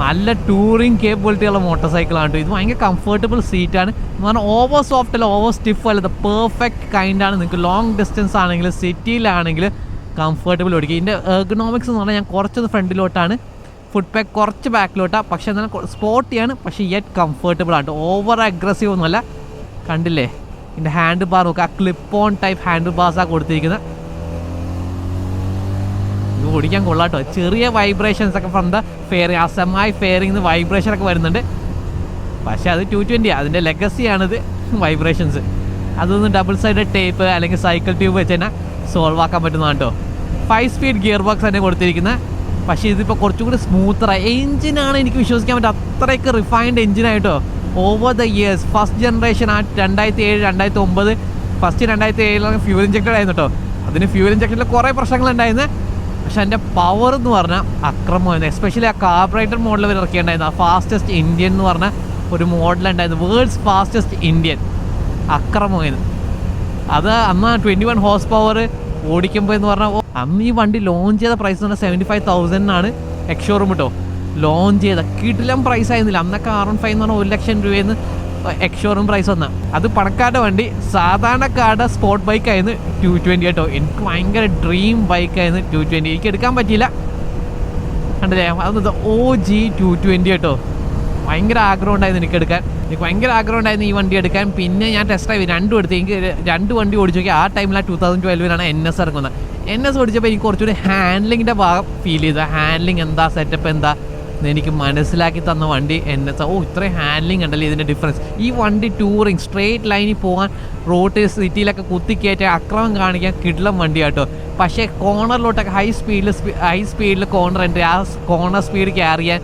നല്ല ടൂറിങ് കേപ്പബിലിറ്റി ഉള്ള മോട്ടോർ സൈക്കിളാണ് കേട്ടോ ഇത് ഭയങ്കര കംഫർട്ടബിൾ സീറ്റാണ് എന്ന് പറഞ്ഞാൽ ഓവർ സോഫ്റ്റ് അല്ല ഓവർ സ്റ്റിഫ് അല്ല പെർഫെക്റ്റ് കൈൻഡ് ആണ്. നിങ്ങൾക്ക് ലോങ് ഡിസ്റ്റൻസ് ആണെങ്കിൽ സിറ്റിയിലാണെങ്കിൽ കംഫർട്ടബിൾ ഓടിക്കുക. ഇതിന്റെ എർഗണോമിക്സ് എന്ന് പറഞ്ഞാൽ ഞാൻ കുറച്ചത് ഫ്രണ്ടിലോട്ടാണ് ഫുഡ് പാക്ക് കുറച്ച് ബാക്കിലോട്ടാണ് പക്ഷേ എന്നാലും സ്പോർട്ടിയാണ് പക്ഷേ യെറ്റ് കംഫർട്ടബിൾ ആണ് ഓവർ അഗ്രസീവ് ഒന്നുമല്ല. കണ്ടില്ലേ? ഇതിന്റെ ഹാൻഡ് ബാർ നോക്കുക ആ ക്ലിപ്പ് ഓൺ ടൈപ്പ് ഹാൻഡ് ബാർസാണ് കൊടുത്തിരിക്കുന്നത്. ഇത് ഓടിക്കാൻ കൊള്ളാട്ടോ ചെറിയ വൈബ്രേഷൻസ് ഒക്കെ ഫ്രം ദ ഫെയർ അസമായി ഫെയറിങ് വൈബ്രേഷൻ ഒക്കെ വരുന്നുണ്ട്. പക്ഷേ അത് ടു ട്വന്റി അതിന്റെ ലെഗസിയാണിത് വൈബ്രേഷൻസ് അതൊന്ന് ഡബിൾ സൈഡ് ടേപ്പ് അല്ലെങ്കിൽ സൈക്കിൾ ട്യൂബ് വെച്ച് തന്നെ സോൾവ് ആക്കാൻ പറ്റുന്നതാണ് കേട്ടോ ഫൈവ് സ്പീഡ് ഗിയർ ബോക്സ് തന്നെ കൊടുത്തിരിക്കുന്നത്. പക്ഷേ ഇതിപ്പോൾ കുറച്ചും കൂടി സ്മൂത്തറായി എഞ്ചിനാണ് എനിക്ക് വിശ്വസിക്കാൻ പറ്റുക അത്രയ്ക്ക് refined എഞ്ചിനായിട്ടോ over the years first generation ആ രണ്ടായിരത്തി ഏഴ് രണ്ടായിരത്തി ഒമ്പത് ഫസ്റ്റ് രണ്ടായിരത്തി ഏഴിലാണ് ഫ്യൂൽ ഇഞ്ചക്റ്റഡ് ആയിരുന്നു കേട്ടോ അതിന് ഫ്യൂൽ ഇഞ്ചക്ഷനിൽ കുറേ പ്രശ്നങ്ങളുണ്ടായിരുന്നു. പക്ഷെ അതിന്റെ പവർ എന്ന് പറഞ്ഞാൽ അക്രമമായിരുന്നു. എസ്പെഷ്യലി ആ കാർബറേറ്റർ മോഡൽ വരെ ഇറക്കിയിട്ടുണ്ടായിരുന്നു. ആ ഫാസ്റ്റസ്റ്റ് ഇന്ത്യൻ എന്ന് പറഞ്ഞ ഒരു മോഡലുണ്ടായിരുന്നു വേൾഡ്സ് ഫാസ്റ്റസ്റ്റ് ഇന്ത്യൻ അക്രമമായിരുന്നു. അത് അന്ന് ട്വന്റി വൺ ഹോഴ്സ് പവർ ഓടിക്കുമ്പോൾ എന്ന് പറഞ്ഞാൽ അന്ന് ഈ വണ്ടി ലോഞ്ച് ചെയ്ത പ്രൈസ് എന്ന് പറഞ്ഞാൽ സെവന്റി ഫൈവ് തൗസൻഡിനാണ് എക്ഷോറും കേട്ടോ ലോഞ്ച് ചെയ്ത. കിട്ടിലും പ്രൈസ് ആയിരുന്നില്ല. അന്നൊക്കെ വൺ ഫൈവ് എന്ന് പറഞ്ഞാൽ ഒരു ലക്ഷം രൂപയെന്ന് എക്ഷോറും പ്രൈസ് വന്ന. അത് പണക്കാരുടെ വണ്ടി. സാധാരണക്കാരുടെ സ്പോർട്ട് ബൈക്ക് ആയിരുന്നു ടു ട്വന്റി കേട്ടോ എനിക്ക് ഭയങ്കര ഡ്രീം ബൈക്ക് ആയിരുന്നു ടു ട്വന്റി എനിക്ക് എടുക്കാൻ പറ്റിയില്ല. കണ്ടില്ലേ? അത് ഓ ജി ടു ട്വന്റി കേട്ടോ ഭയങ്കര ആഗ്രഹം ഉണ്ടായിരുന്നു എനിക്ക് എടുക്കാൻ. എനിക്ക് ഭയങ്കര ആഗ്രഹം ഉണ്ടായിരുന്നു ഈ വണ്ടി എടുക്കാൻ. പിന്നെ ഞാൻ ടെസ്റ്റ് ഡ്രൈവ് രണ്ടും എടുത്ത്. എനിക്ക് രണ്ട് വണ്ടി ഓടിച്ചു നോക്കി. ആ ടൈമിൽ ആ ടൂ തൗസൻഡ് ട്വൽവിലാണ് എൻ എസ് ഇറങ്ങുന്നത്. എൻ ചോദിച്ചപ്പോൾ എനിക്ക് കുറച്ചുകൂടി ഹാൻഡ്ലിങ്ങിന്റെ ഭാഗം ഫീൽ ചെയ്തു. ഹാൻഡ്ലിങ് എന്താ സെറ്റപ്പ് എന്താ എന്ന് എനിക്ക് മനസ്സിലാക്കി തന്ന വണ്ടി എന്നെ ഓ ഇത്രയും ഹാൻഡ്ലിങ് ഉണ്ടല്ലോ ഇതിന്റെ ഡിഫറൻസ് ഈ വണ്ടി ടൂറിങ് സ്ട്രേറ്റ് ലൈനിൽ പോകാൻ റോഡ് സിറ്റിയിലൊക്കെ കുത്തിക്കയറ്റ അക്രമം കാണിക്കാൻ കിടലം വണ്ടി കേട്ടോ പക്ഷേ കോർണറിലോട്ടൊക്കെ ഹൈ സ്പീഡിൽ ഹൈ സ്പീഡിൽ കോർണർ എൻട്രി ആ കോർണർ സ്പീഡ് ക്യാരി ചെയ്യാൻ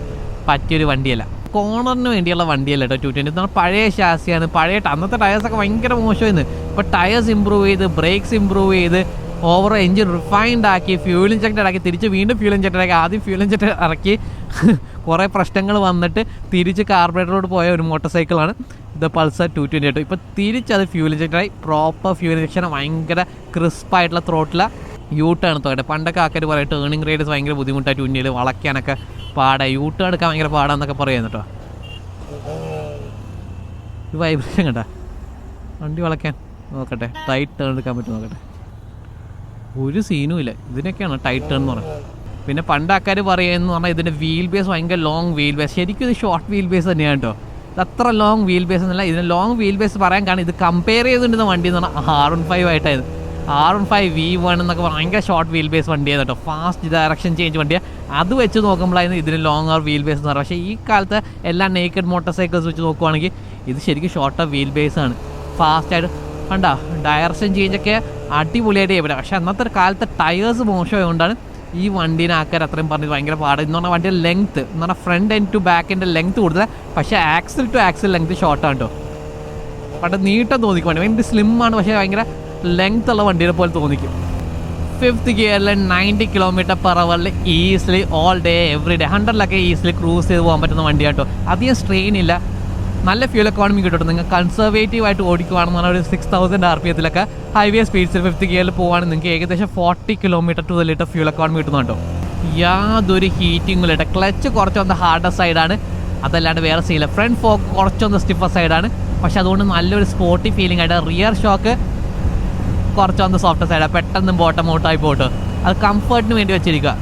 പറ്റിയൊരു വണ്ടിയല്ല. കോർണറിന് വേണ്ടിയുള്ള വണ്ടിയല്ല കേട്ടോ ടു ട്വന്റി എന്നാൽ പഴയ ഷാസിയാണ് പഴയ അന്നത്തെ ടയേഴ്സൊക്കെ ഭയങ്കര മോശമായിരുന്നു. ഇപ്പോൾ ടയേഴ്സ് ഇമ്പ്രൂവ് ചെയ്ത് ബ്രേക്സ് ഇമ്പ്രൂവ് ചെയ്ത് ഓവർ എഞ്ചിൻ റിഫൈൻഡ് ആക്കി ഫ്യൂൽ ഇഞ്ചക്റ്റഡ് ആക്കി തിരിച്ച് വീണ്ടും ഫ്യൂൽ ഇഞ്ചക്റ്റഡ് ആക്കി ആദ്യം ഫ്യൂൽ ഇഞ്ചക്റ്റഡ് ഇറക്കി. [LAUGHS] കുറേ പ്രശ്നങ്ങൾ വന്നിട്ട് തിരിച്ച് കാർബറേറ്ററോട് പോയ ഒരു മോട്ടോർ സൈക്കിളാണ് ഇത് പൾസർ ടു ട്വന്റി എയ്റ്റ് ഇപ്പോൾ തിരിച്ചത് ഫ്യൂൽ ഇഞ്ചക്ടറായി പ്രോപ്പർ ഫ്യൂൽ ഇഞ്ചക്ഷൻ ഭയങ്കര ക്രിസ്പായിട്ടുള്ള ത്രോട്ടിലാണ് യൂ തോട്ടെ. പണ്ടൊക്കെ ആൾക്കാർ പറയും ടേണിംഗ് റേഡിയസ് ഭയങ്കര ബുദ്ധിമുട്ടായിട്ട് ഉന്നിയിൽ വളയ്ക്കാനൊക്കെ പാടാ. യൂ എടുക്കാൻ ഭയങ്കര പാടാന്നൊക്കെ പറയുന്നു കേട്ടോ. വൈബ്രേഷൻ കേട്ടോ വണ്ടി വളയ്ക്കാൻ നോക്കട്ടെ. ടൈറ്റ് ടേൺ എടുക്കാൻ പറ്റും നോക്കട്ടെ. ഒരു സീനും ഇല്ല. ഇതിനൊക്കെയാണ് ടൈറ്റ് എന്ന് പറയുന്നത്. പിന്നെ പണ്ട് ആൾക്കാർ പറയുമെന്ന് പറഞ്ഞാൽ ഇതിന്റെ വീൽ ബേസ് ഭയങ്കര ലോങ് വീൽ ബേസ് ശരിക്കും ഇത് ഷോർട്ട് വീൽ ബേസ് തന്നെയാണ് കേട്ടോ ഇത് അത്ര ലോങ് വീൽ ബേസ് എന്നല്ല ഇതിന് ലോങ് വീൽ ബേസ് പറയാൻ കാരണം ഇത് കമ്പയർ ചെയ്തുകൊണ്ടിരുന്ന വണ്ടി എന്ന് പറഞ്ഞാൽ ആർ വൺ ഫൈവ് ആയിട്ടായിരുന്നു R one five V one എന്നൊക്കെ ഭയങ്കര ഷോർട്ട് വീൽ ബേസ് വണ്ടിയാണ് കേട്ടോ ഫാസ്റ്റ് ഡയറക്ഷൻ ചേഞ്ച് വണ്ടിയാണ് അത് വെച്ച് നോക്കുമ്പോഴായിരുന്നു ഇതിന് ലോങ് ആർ വീൽ ബേസ് എന്ന് പറയുന്നത്. പക്ഷേ ഈ കാലത്ത് എല്ലാ നേക്കഡ് മോട്ടോർ സൈക്കിൾസ് വെച്ച് നോക്കുവാണെങ്കിൽ ഇത് ശരിക്കും ഷോർട്ട് വീൽ ബേസ് ആണ്. ഫാസ്റ്റായിട്ട് കണ്ട ഡയറക്ഷൻ ചേഞ്ചൊക്കെ അടിപൊളിയായിട്ട് ഇവിടെ പക്ഷേ അന്നത്തെ കാലത്തെ ടയേഴ്സ് മോശമായതുകൊണ്ടാണ് ഈ വണ്ടീനെ ആക്കാൻ അത്രയും പറഞ്ഞത്. ഭയങ്കര പാട്. എന്ന് പറഞ്ഞാൽ വണ്ടിയുടെ ലെങ്ത്ത് എന്ന് പറഞ്ഞാൽ ഫ്രണ്ട് എൻഡ് ടു ബാക്ക് ബാക്കിന്റെ ലെങ്ത്ത് കൂടുതൽ പക്ഷേ ആക്സിൽ ടു ആക്സിൽ ലെങ്ത്ത് ഷോർട്ടാണ് കേട്ടോ പണ്ട് നീട്ടം തോന്നിക്കും വണ്ടി. ഭയങ്കര സ്ലിമ്മാണ് പക്ഷേ ഭയങ്കര ലെങ്ത് ഉള്ള വണ്ടിയെ പോലെ തോന്നിക്കും. ഫിഫ്ത്ത് ഗിയറിൽ ninety kilometre per അവറിൽ easily all day every day ഹൺഡ്രഡിലൊക്കെ easily cruise ചെയ്ത് പോകാൻ പറ്റുന്ന വണ്ടിയാട്ടോ അധികം സ്ട്രെയിൻ ഇല്ല. നല്ല ഫ്യൂൽ എക്കോണമി കിട്ടും നിങ്ങൾ കൺസർവേറ്റീവ് ആയിട്ട് ഓടിക്കുവാണെന്ന് പറഞ്ഞാൽ ഒരു സിക്സ് തൗസൻഡ് ആർ പി എത്തിലൊക്കെ ഹൈവേ സ്പീഡ്സിൽ ഫിഫ്റ്റി ഗിയറിൽ പോകുകയാണെങ്കിൽ നിങ്ങൾക്ക് ഏകദേശം forty kilometre to litre fuel economy കിട്ടുന്നുണ്ടോ യാതൊരു ഹീറ്റിംഗും ഇല്ല. ക്ലച്ച് കുറച്ചൊന്ന് ഹാർഡർ സൈഡാണ് അതല്ലാണ്ട് വേറെ സീല ഫ്രണ്ട് ഫോക്ക് കുറച്ചൊന്ന് സ്റ്റിഫർ സൈഡാണ് പക്ഷേ അതുകൊണ്ട് നല്ലൊരു സ്പോർട്ടി ഫീലിംഗ് ആയിട്ട് റിയർ ഷോക്ക് കുറച്ചൊന്ന് സോഫ്റ്റ് സൈഡാണ് പെട്ടെന്ന് ബോട്ടം ഔട്ടായി പോട്ട്. അത് കംഫർട്ടിന് വേണ്ടി വെച്ചിരിക്കുക.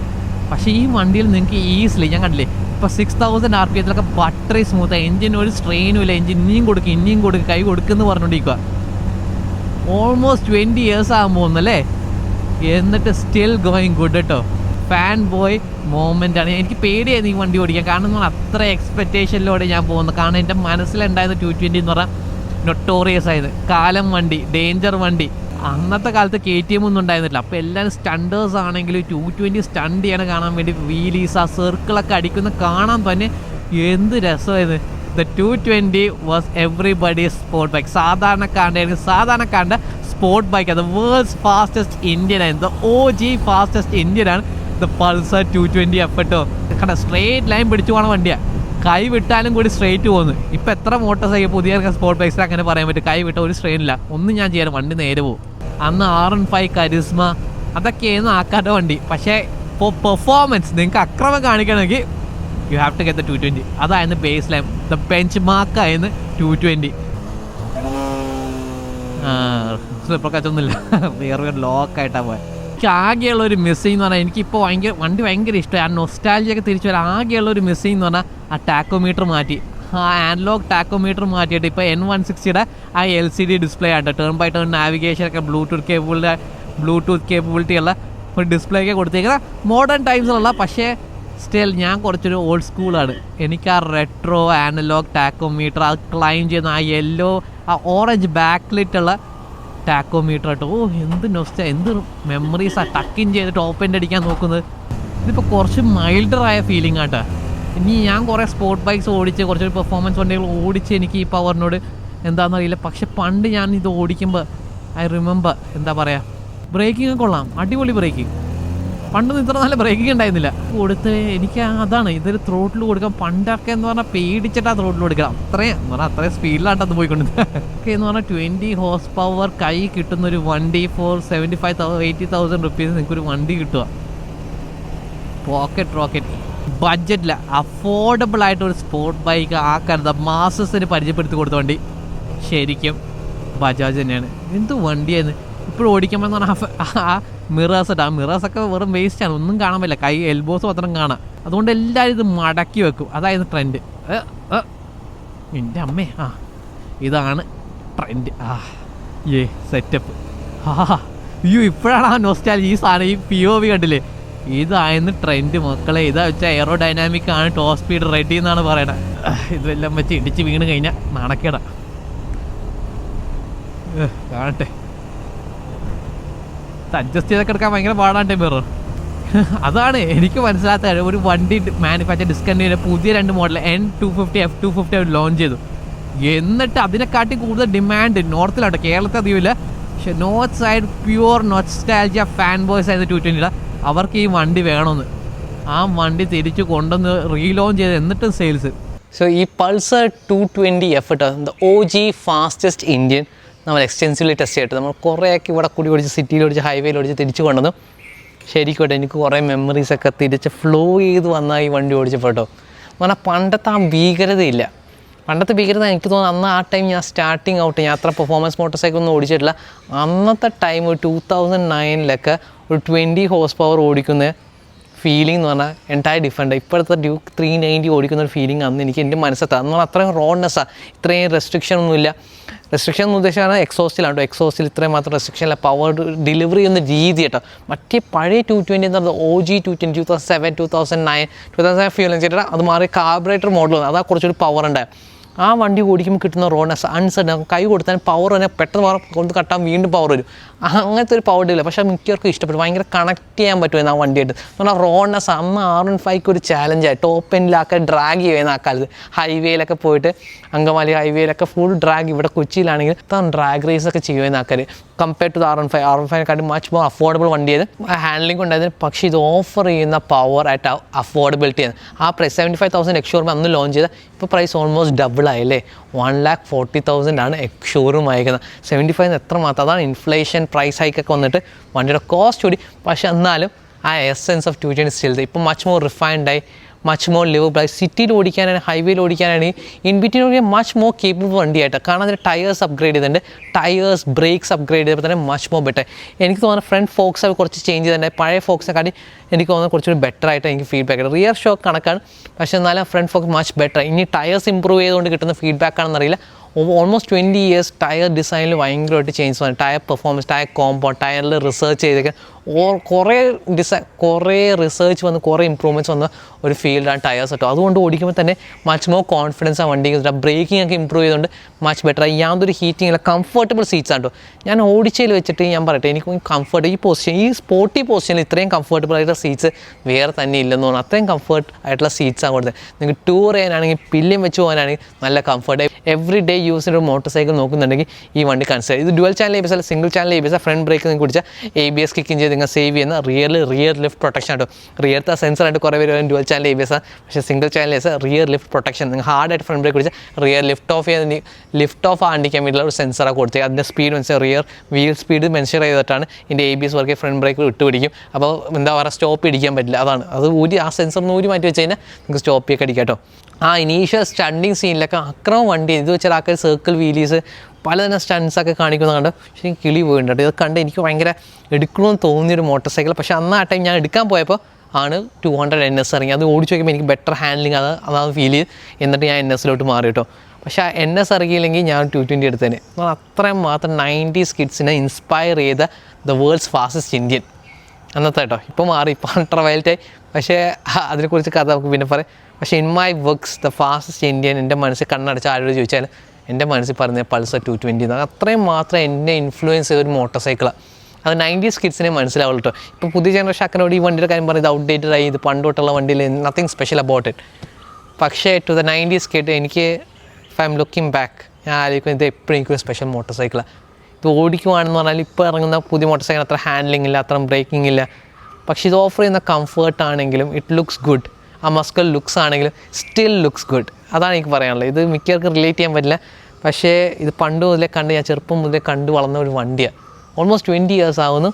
പക്ഷേ ഈ വണ്ടിയിൽ നിങ്ങൾക്ക് ഈസിലി ഞാൻ കണ്ടില്ലേ ഇപ്പോൾ സിക്സ് തൗസൻഡ് ആർ പി എത്തിലൊക്കെ ബട്ടറി സ്മൂത്ത് എഞ്ചിന് ഒരു സ്ട്രെയിനും ഇല്ല. എഞ്ചിൻ ഇനിയും കൊടുക്കും ഇനിയും കൊടുക്കും കൈ കൊടുക്കുമെന്ന് പറഞ്ഞുകൊണ്ടിരിക്കുക ഓൾമോസ്റ്റ് ട്വന്റി ഇയേഴ്സ് ആകുമ്പോൾ ഒന്നല്ലേ? എന്നിട്ട് സ്റ്റിൽ ഗോയിങ് ഗുഡ് കേട്ടോ ഫാൻ ബോയ് മോമെന്റ് ആണ്. എനിക്ക് പേടിയായിരുന്നു ഈ വണ്ടി ഓടിക്കാൻ. കാരണം പറഞ്ഞാൽ അത്ര എക്സ്പെക്റ്റേഷനിലൂടെ ഞാൻ പോകുന്നത് കാരണം എന്റെ മനസ്സിലുണ്ടായിരുന്ന ടു ട്വന്റി എന്ന് പറഞ്ഞാൽ നൊട്ടോറിയസ് ആയത്. കാലം വണ്ടി ഡേഞ്ചർ വണ്ടി. അന്നത്തെ കാലത്ത് കെ ടി എം ഒന്നും ഉണ്ടായിരുന്നില്ല. അപ്പോൾ എല്ലാവരും സ്റ്റണ്ടേഴ്സ് ആണെങ്കിലും ടു ട്വന്റി സ്റ്റണ്ട് ചെയ്യണ കാണാൻ വേണ്ടി വീലീസ് ആ സർക്കിളൊക്കെ അടിക്കുന്ന കാണാൻ തന്നെ എന്ത് രസമായിരുന്നു. The two twenty was everybody sport bike സാധാരണക്കാരന്റെ സാധാരണക്കാരന്റെ സ്പോർട്ട് ബൈക്ക് അത് വേൾഡ്സ് ഫാസ്റ്റസ്റ്റ് ഇന്ത്യൻ ആയിരുന്നു ഒ ജി ഫാസ്റ്റസ്റ്റ് ഇന്ത്യൻ ആണ്. The Pulsar two twenty F കേട്ടോ കണ്ട സ്ട്രേറ്റ് ലൈൻ പിടിച്ചു പോകണ വണ്ടിയാണ് കൈ വിട്ടാലും കൂടി സ്ട്രേറ്റ് പോകുന്നു ഇപ്പം എത്ര മോട്ടോർ സൈക്കിൾ പുതിയ സ്പോർട്ട് ബൈക്സിൽ അങ്ങനെ പറയാൻ പറ്റും. കൈ വിട്ട ഒരു സ്ട്രെയിൻ ഇല്ല. ഒന്നും ഞാൻ ചെയ്യാൻ വണ്ടി നേരെ പോകും. അന്ന് ആർ എൻ ഫൈവ് കരിസ്മ അതൊക്കെയായിരുന്നു ആക്കാരുടെ വണ്ടി. പക്ഷേ ഇപ്പോൾ പെർഫോമൻസ് നിങ്ങൾക്ക് അക്രമം കാണിക്കണമെങ്കിൽ you have to get the two twenty അതായിരുന്നു ബേസ് ലൈൻ ദ ബെഞ്ച് മാർക്കായിരുന്നു ടു ട്വന്റി സ്ലിപ്പർ കച്ചൊന്നുമില്ല വേറെ ലോക്കായിട്ടാണ് പോയത് എനിക്ക് ആകെയുള്ള ഒരു മിസ്സിങ് എന്ന് പറഞ്ഞാൽ എനിക്കിപ്പോൾ ഭയങ്കര വണ്ടി ഭയങ്കര ഇഷ്ടമായി. ആ നൊസ്റ്റാലിയൊക്കെ തിരിച്ചു വരാൻ ആകെയുള്ള ഒരു മിസ്സിങ് എന്ന് പറഞ്ഞാൽ ആ ടാക്കോമീറ്റർ മാറ്റി. ആ ആനലോഗ് ടാക്കോമീറ്റർ മാറ്റിയിട്ട് ഇപ്പോൾ എൻ വൺ സിക്സ്റ്റിയുടെ ആ എൽ സി ഡി ഡിസ്പ്ലേ ആണ് ടേൺ ബൈ ടേൺ നാവിഗേഷൻ ഒക്കെ ബ്ലൂടൂത്ത് കേബിളിന്റെ ബ്ലൂടൂത്ത് കേപ്പബിലിറ്റി ഉള്ള ഒരു ഡിസ്പ്ലേ ഒക്കെ കൊടുത്തേക്കുന്ന. മോഡേൺ ടൈംസിലുള്ള പക്ഷേ സ്റ്റിൽ ഞാൻ കുറച്ചൊരു ഓൾഡ് സ്കൂളാണ് എനിക്ക് ആ റെട്രോ ആനലോഗ് ടാക്കോമീറ്റർ അത് ക്ലൈം ചെയ്യുന്ന ആ യെല്ലോ ആ ഓറഞ്ച് ബാക്ക്ലിറ്റുള്ള ടാക്കോമീറ്റർ ആയിട്ട് ഓ എന്ത് നൊസ്റ്റ എന്ത് മെമ്മറീസാണ് ടക്കിൻ ചെയ്ത് ടോപ്പ് എൻഡ് അടിക്കാൻ നോക്കുന്നത്. ഇതിപ്പോൾ കുറച്ച് മൈൽഡറായ ഫീലിംഗ് ആട്ടാ ഇനി ഞാൻ കുറേ സ്പോർട്ട് ബൈക്സ് ഓടിച്ച് കുറച്ചൊരു പെർഫോമൻസ് വണ്ടികൾ ഓടിച്ച് എനിക്ക് ഈ പവറിനോട് എന്താണെന്ന് അറിയില്ല പക്ഷെ പണ്ട് ഞാൻ ഇത് ഓടിക്കുമ്പോൾ ഐ റിമെമ്പർ എന്താ പറയുക ബ്രേക്കിംഗ് കൊള്ളാം. അടിപൊളി ബ്രേക്കിംഗ് പണ്ടൊന്നും ഇത്ര നല്ല ബ്രേക്കിംഗ് ഉണ്ടായിരുന്നില്ല. കൊടുത്ത് എനിക്ക് അതാണ് ഇതൊരു ത്രോട്ടിൽ കൊടുക്കാം പണ്ടൊക്കെ എന്ന് പറഞ്ഞാൽ പേടിച്ചിട്ടാ ത്രോട്ടിൽ കൊടുക്കണം അത്രയും എന്ന് പറഞ്ഞാൽ അത്രയും സ്പീഡിലാണ് അത് പോയിക്കൊണ്ടിരുന്നത് ഒക്കെ എന്ന് പറഞ്ഞാൽ ട്വന്റി ഹോഴ്സ് പവർ കൈ കിട്ടുന്ന ഒരു വണ്ടി four seventy five thou eighty thousand rupees നിങ്ങൾക്കൊരു വണ്ടി കിട്ടുക പോക്കറ്റ് റോക്കറ്റ് ബഡ്ജറ്റിൽ അഫോർഡബിൾ ആയിട്ട് ഒരു സ്പോർട്ട് ബൈക്ക് ആക്കരുത് മാസസിന് പരിചയപ്പെടുത്തി കൊടുത്ത വണ്ടി. ശരിക്കും ബജാജ് തന്നെയാണ്. എന്ത് വണ്ടിയായിരുന്നു ഇപ്പോഴും ഓടിക്കുമ്പോൾ എന്ന് പറഞ്ഞാൽ ആ മിറേഴ്സ് ആ മിറേഴ്സൊക്കെ വെറും വേസ്റ്റാണ് ഒന്നും കാണാൻ പറ്റില്ല. കൈ എൽബോസ് മാത്രം കാണാം. അതുകൊണ്ട് എല്ലാവരും ഇത് മടക്കി വെക്കും. അതായിരുന്നു ട്രെൻഡ് എന്റെ അമ്മേ ആ. ഇതാണ് ട്രെൻഡ് ആ ഏ സെറ്റപ്പ് ആ അയ്യോ ഇപ്പോഴാണ് ആ നോസ്റ്റാൽ ഈ സാധനം ഈ പി ഒ വി കണ്ടില്ലേ? ഇതായിരുന്നു ട്രെൻഡ് മക്കളെ. ഇതാ വെച്ചാൽ എയറോ ഡൈനാമിക് ആണ് ടോപ്പ് സ്പീഡ് റെഡി എന്നാണ് പറയണത് ഇതെല്ലാം വെച്ച് ഇടിച്ച് വീണ് കഴിഞ്ഞാൽ നാണക്കേടാ. കാണട്ടെ. അഡ്ജസ്റ്റ് ചെയ്തൊക്കെ എടുക്കാൻ ഭയങ്കര പാടാണ്ടേ വേറെ അതാണ് എനിക്ക് മനസ്സിലാത്ത ഒരു വണ്ടി മാനുഫാക്ചർ ഡിസ്കണ്ടിന്യൂ പുതിയ രണ്ട് model N two fifty F two fifty അവർ ലോഞ്ച് ചെയ്തു. എന്നിട്ട് അതിനെക്കാട്ടി കൂടുതൽ ഡിമാൻഡ് നോർത്തിലാട്ടോ. കേരളത്തിൽ അധികമില്ല. പക്ഷെ north side pure nostalgia fanboys ആയിരുന്നു ടു ട്വന്റിയുടെ അവർക്ക് ഈ വണ്ടി വേണമെന്ന്. ആ വണ്ടി തിരിച്ച് കൊണ്ടുവന്ന് റീലോഞ്ച് ചെയ്ത് എന്നിട്ടും സെയിൽസ് സോ ഈ പൾസർ ടു ട്വന്റി എഫ് ഇട്ട് the O G fastest Indian നമ്മൾ എക്സ്റ്റെൻസീവ്ലി ടെസ്റ്റ് ചെയ്തിട്ട് നമ്മൾ കുറേയൊക്കെ ഇവിടെ കൂടി ഓടിച്ച് സിറ്റിയിൽ ഓടിച്ച് ഹൈവേയിൽ ഓടിച്ച് തിരിച്ചു കൊണ്ടുവന്നു. ശരിക്കോട്ടെ എനിക്ക് കുറേ മെമ്മറീസൊക്കെ തിരിച്ച് ഫ്ലോ ചെയ്ത് വന്ന ഈ വണ്ടി ഓടിച്ചപ്പോൾ കേട്ടോ. പറഞ്ഞാൽ പണ്ടത്തെ ആ ഭീകരതയില്ല. പണ്ടത്തെ ഭീകരത എനിക്ക് തോന്നുന്നു അന്ന് ആ ടൈം ഞാൻ സ്റ്റാർട്ടിങ് ഔട്ട് ഞാൻ അത്ര പെർഫോമൻസ് മോട്ടോർ സൈക്കിൾ ഒന്നും ഓടിച്ചിട്ടില്ല. അന്നത്തെ ടു ടൂ തൗസൻഡ് നയനിലൊക്കെ ഒരു ട്വന്റി ഹോഴ്സ് പവർ ഓടിക്കുന്ന ഫീലിംഗ് എന്ന് പറഞ്ഞാൽ എന്റയർ ഡിഫറെന്റ് ഇപ്പോഴത്തെ ഡ്യൂക്ക് ത്രീ നയന്റി ഓടിക്കുന്ന ഒരു ഫീലിംഗ് അന്ന് എനിക്ക് എന്റെ മനസ്സെത്താം അന്ന് പറഞ്ഞാൽ അത്രയും റോഡ്നെസ്സാണ് ഇത്രയും റെസ്ട്രിക്ഷൻ ഒന്നുമില്ല. റെസ്ട്രിക്ഷൻ എന്ന് ഉദ്ദേശിച്ചാണ് എക്സോസ്റ്റിലാണ് കേട്ടോ. എക്സോസ്റ്റിൽ ഇത്രയും മാത്രം റെസ്ട്രിക്ഷൻ അല്ല പവർ ഡെലിവറി ചെയ്യുന്ന രീതി കേട്ടോ. മറ്റേ പഴയ ടു ട്വന്റി എന്ന് പറഞ്ഞത് O G two twenty two thousand seven two thousand nine two thousand seven ചെയ്തിട്ട് അത് മാറി കാർബറേറ്റർ മോഡൽ വന്നു. അതാ കുറച്ചൊരു പവർ ഉണ്ട് ആ വണ്ടി ഓടിക്കുമ്പോൾ കിട്ടുന്ന റോഡ്നെസ് അൺസഡൻ കൈ കൊടുത്താൽ പവർ തന്നെ പെട്ടെന്ന് കൊണ്ട് കട്ടാൻ വീണ്ടും പവർ വരും. അങ്ങനത്തെ ഒരു പവർ ഇല്ല. പക്ഷേ മിക്കവർക്കും ഇഷ്ടപ്പെട്ടു. ഭയങ്കര കണക്ട് ചെയ്യാൻ പറ്റുമെന്ന് ആ വണ്ടിയായിട്ട്. എന്ന് പറഞ്ഞാൽ റോഡ്നെസ് അന്ന് ആർ എൻ ഫൈവ്ക്ക് ഒരു ചാലഞ്ചായി ടോപ്പ് എൻഡിലൊക്കെ ഡ്രാഗ് ചെയ്യുന്ന ആ കാലത്ത്. ഹൈവേയിലൊക്കെ പോയിട്ട് അങ്കമാലി ഹൈവേയിലൊക്കെ ഫുൾ ഡ്രാഗ് ഇവിടെ കൊച്ചിയിലാണെങ്കിൽ താൻ ഡ്രാഗ് റേസ് ഒക്കെ ചെയ്യുന്ന ആൾക്കാർ compare to R N five R N ഫൈവിനെക്കാട്ടും much more affordable വണ്ടിയത് ഹാൻഡ്ലിംഗ് ഉണ്ടായിരുന്നു. പക്ഷേ ഇത് ഓഫർ ചെയ്യുന്ന പവർ ആയിട്ട് അഫോർഡബിലിറ്റി ആണ്. ആ price seventy five thousand ex അന്ന് ലോഞ്ച് ചെയ്ത ഇപ്പോൾ പ്രൈസ് ഓൾമോസ്റ്റ് ഡബിൾ ആയില്ലേ വൺ ലാക്ക് ഫോർട്ടി തൗസൻഡ് ആണ് എക്സ് ഷോറൂം അയക്കുന്നത് സെവന്റി ഫൈവ് എത്ര മാത്രം? അതാണ് ഇൻഫ്ലേഷൻ പ്രൈസ് ഹൈക്കൊക്കെ വന്നിട്ട് വണ്ടിയുടെ കോസ്റ്റ് കൂടി. പക്ഷേ എന്നാലും ആ essence of two twenty still ഇപ്പം മച്ച് മോർ റിഫൈൻഡായി മച്ച് മോർ ലിവ് ആയി. സിറ്റിയിൽ ഓടിക്കാനാണ് ഹൈവേയിൽ ഓടിക്കാനാണെങ്കിൽ ഇൻ ബിറ്റ്വീൻ ഓടിക്കാൻ മച്ച് മോർ കേപ്പബിൾ വണ്ടിയായിട്ട്. കാരണം അതിന് ടയേഴ്സ് അപ്ഗ്രേഡ് ചെയ്തിട്ടുണ്ട്. ടയേഴ്സ് ബ്രേക്സ് അപ്ഗ്രേഡ് ചെയ്തപ്പോൾ തന്നെ മച്ച് മോർ ബെറ്റർ എനിക്ക് തോന്നുന്നു ഫ്രണ്ട് ഫോക്സ് കുറച്ച് ചേഞ്ച് ചെയ്തിട്ടുണ്ട്. പഴയ ഫോക്സ് ഫോക്സിനെക്കാട്ടി എനിക്ക് തോന്നുന്നു കുറച്ചുകൂടി ബെറ്റർ ആയിട്ട് എനിക്ക് ഫീഡ്ബാക്ക് റിയർ ഷോക്ക് കണക്കാണ്. പക്ഷേ എന്നാലും ഫ്രണ്ട് ഫോക്സ് മച്ച് ബെറ്റർ ഇനി ടയേഴ്സ് ഇമ്പ്രൂവ് ചെയ്തുകൊണ്ട് കിട്ടുന്ന ഫീഡ്ബാക്ക് ആണെന്നറിയില്ല ഓൾമോസ്റ്റ് ട്വന്റി ഇയേഴ്സ് ടയർ ഡിസൈനിൽ ഭയങ്കരമായിട്ട് ചേഞ്ച് വന്നു. ടയർ പെർഫോമൻസ് ടയർ കോമ്പോ ടയറിൽ റിസർച്ച് ചെയ്തൊക്കെ കുറേ ഡിസൈൻ കുറേ റിസർച്ച് വന്ന് കുറേ ഇമ്പ്രൂവ്മെന്റ്സ് വന്ന ഒരു ഫീൽഡാണ് ടയേഴ്സ് കേട്ടോ അതുകൊണ്ട് ഓടിക്കുമ്പോൾ തന്നെ മച്ച് മോർ കോൺഫിഡൻസ് ആ വണ്ടി ബ്രേക്കിംഗ് ഒക്കെ ഇമ്പ്രൂവ് ചെയ്തുകൊണ്ട് മച്ച് ബെറ്റർ യാതൊരു ഹീറ്റിംഗ് ഇല്ല കംഫർട്ടബിൾ സീറ്റ്സ് ആണ് കേട്ടോ ഞാൻ ഓടിച്ചതിൽ വെച്ചിട്ട് ഞാൻ പറയട്ടെ എനിക്ക് കംഫർട്ട് ഈ പൊസിഷൻ ഈ സ്പോർട്ടി പൊസിഷനിൽ ഇത്രയും കംഫർട്ടബിൾ ആയിട്ടുള്ള സീറ്റ്സ് വേറെ തന്നെ ഇല്ലെന്ന് തോന്നുന്നു. അത്രയും കംഫർട്ട് ആയിട്ടുള്ള സീറ്റ്സ് ആണ് കൊടുത്തത്. നിങ്ങൾക്ക് ടൂർ ചെയ്യാനാണെങ്കിൽ പില്ലും വെച്ച് പോകാനാണെങ്കിൽ നല്ല കംഫർട്ട് എവറി ഡേ യൂസിന് ഒരു മോട്ടോർ സൈക്കിൾ നോക്കുന്നുണ്ടെങ്കിൽ ഈ വണ്ടി കൺസിഡർ ഇത് dual channel A B S അല്ല single channel A B S front brake നിങ്ങൾക്ക് പിടിച്ചാൽ എ ബി എസ് കിക്കിങ് ചെയ്ത് നിങ്ങൾ സേവ് ചെയ്യുന്ന rear rear lift protection auto sensor ആയിട്ട് കുറേ പേര് dual channel A B S പക്ഷേ single channel S rear lift protection നിങ്ങൾ ഹാർഡായിട്ട് ഫ്രണ്ട് ബ്രേക്ക് പിടിച്ചാൽ റിയർ ലിഫ്റ്റ് ഓഫ് ചെയ്ത് ലിഫ്റ്റ് ഓഫ് ആണ്ടിക്കാൻ വേണ്ടിയുള്ള ഒരു സെൻസറാണ് കൊടുത്തത് അതിന്റെ സ്പീഡ് മനസ്സിലായി റിയർ വീൽ സ്പീഡ് മെൻഷർ ചെയ്തിട്ടാണ് ഇതിന്റെ A B S work front brake വിട്ടുപിടിക്കും അപ്പോൾ എന്താ പറയുക സ്റ്റോപ്പ് ഇടിക്കാൻ പറ്റില്ല. അതാണ്. അത് ഊരി ആ സെൻസർ ഊരി മാറ്റി വെച്ച് കഴിഞ്ഞാൽ നിങ്ങൾക്ക് സ്റ്റോപ്പ് ചെയ്യൊക്കെ അടിക്കാം കേട്ടോ ആ ഇനീഷ്യൽ സ്റ്റണ്ടിങ് സീനിലൊക്കെ അക്രമം വണ്ടി ഇത് വെച്ചാൽ ആൾക്കാർ സർക്കിൾ വീലീസ് പലതരം സ്റ്റൺസൊക്കെ കാണിക്കുന്നത് കണ്ട് പക്ഷേ എനിക്ക് കിളി പോയിട്ടുണ്ട് ഇത് കണ്ട് എനിക്ക് ഭയങ്കര എടുക്കണമെന്ന് തോന്നിയൊരു മോട്ടോർ സൈക്കിൾ പക്ഷേ അന്ന് ആ ടൈം ഞാൻ എടുക്കാൻ പോയപ്പോൾ ആണ് ടു ഹൺഡ്രഡ് എൻ എസ് ഇറങ്ങി. അത് ഓടിച്ച് നോക്കുമ്പോൾ എനിക്ക് ബെറ്റർ ഹാൻഡ്ലിങ് അത് അതാണ് ഫീൽ ചെയ്ത്. എന്നിട്ട് ഞാൻ എൻ എസിലോട്ട് മാറി കേട്ടോ. പക്ഷേ ആ എൻ എസ് ഇറങ്ങിയില്ലെങ്കിൽ ഞാൻ ടു ട്വന്റി എടുത്തേനെ. എന്നാൽ അത്രയും മാത്രം നയന്റീസ് കിഡ്സിനെ ഇൻസ്പയർ ചെയ്ത ദ വേൾഡ്സ് ഫാസ്റ്റസ്റ്റ് ഇന്ത്യൻ അന്നത്തെ കേട്ടോ. ഇപ്പോൾ മാറി. ഇപ്പോൾ അൾട്രാ വയലറ്റായി പക്ഷേ അതിനെക്കുറിച്ച് കഥ നമുക്ക് പിന്നെ പറയാം. പക്ഷേ in my words the fastest Indian എന്റെ മനസ്സിൽ കണ്ണടച്ച് ആരോട് ചോദിച്ചാൽ എന്റെ മനസ്സിൽ പറഞ്ഞ പൾസർ ടു ട്വന്റി എന്നാണ് അത്രയും മാത്രം എന്റെ ഇൻഫ്ലുവൻസ് ചെയ്ത ഒരു മോട്ടോർ സൈക്കിളാണ് അത് നയന്റീസ് കിഡ്സിനെ മനസ്സിലാവുള്ളൂ കേട്ടോ ഇപ്പോൾ പുതിയ ജനറേഷൻ അക്കനോട് ഈ വണ്ടിയുടെ കാര്യം പറയുന്നത് ഔട്ട്ഡേറ്റഡ് ആയി ഇത് പണ്ടോട്ടുള്ള വണ്ടിയിൽ നത്തിങ് സ്പെഷ്യൽ അബൌട്ട് ഇറ്റ് പക്ഷേ ടു ദ നയന്റീസ് കിഡ് എനിക്ക് if I'm looking back ഞാൻ ആലോചിക്കും ഇത് എപ്പോഴും എനിക്കൊരു സ്പെഷ്യൽ മോട്ടോർ സൈക്കിളാണ് ഇത് ഓടിക്കുവാണെന്ന് പറഞ്ഞാൽ ഇപ്പോൾ ഇറങ്ങുന്ന പുതിയ മോട്ടോർ സൈക്കിൾ അത്ര ഹാൻഡ്ലിംഗ് ഇല്ല അത്ര ബ്രേക്കിംഗ് ഇല്ല. പക്ഷേ ഇത് ഓഫർ ചെയ്യുന്ന കംഫേർട്ടാണെങ്കിലും ഇറ്റ് ലുക്സ് ഗുഡ് ആ മസ്കൽ ലുക്സ് ആണെങ്കിലും സ്റ്റിൽ ലുക്സ് ഗുഡ് അതാണ് എനിക്ക് പറയാനുള്ളത്. ഇത് മിക്കവർക്കും റിലേറ്റ് ചെയ്യാൻ പറ്റില്ല. പക്ഷേ ഇത് പണ്ട് മുതലേ കണ്ട് ഞാൻ ചെറുപ്പം മുതലേ കണ്ടു വളർന്ന ഒരു വണ്ടിയാണ് ഓൾമോസ്റ്റ് ട്വന്റി ഇയേഴ്സ് ആവുന്നു.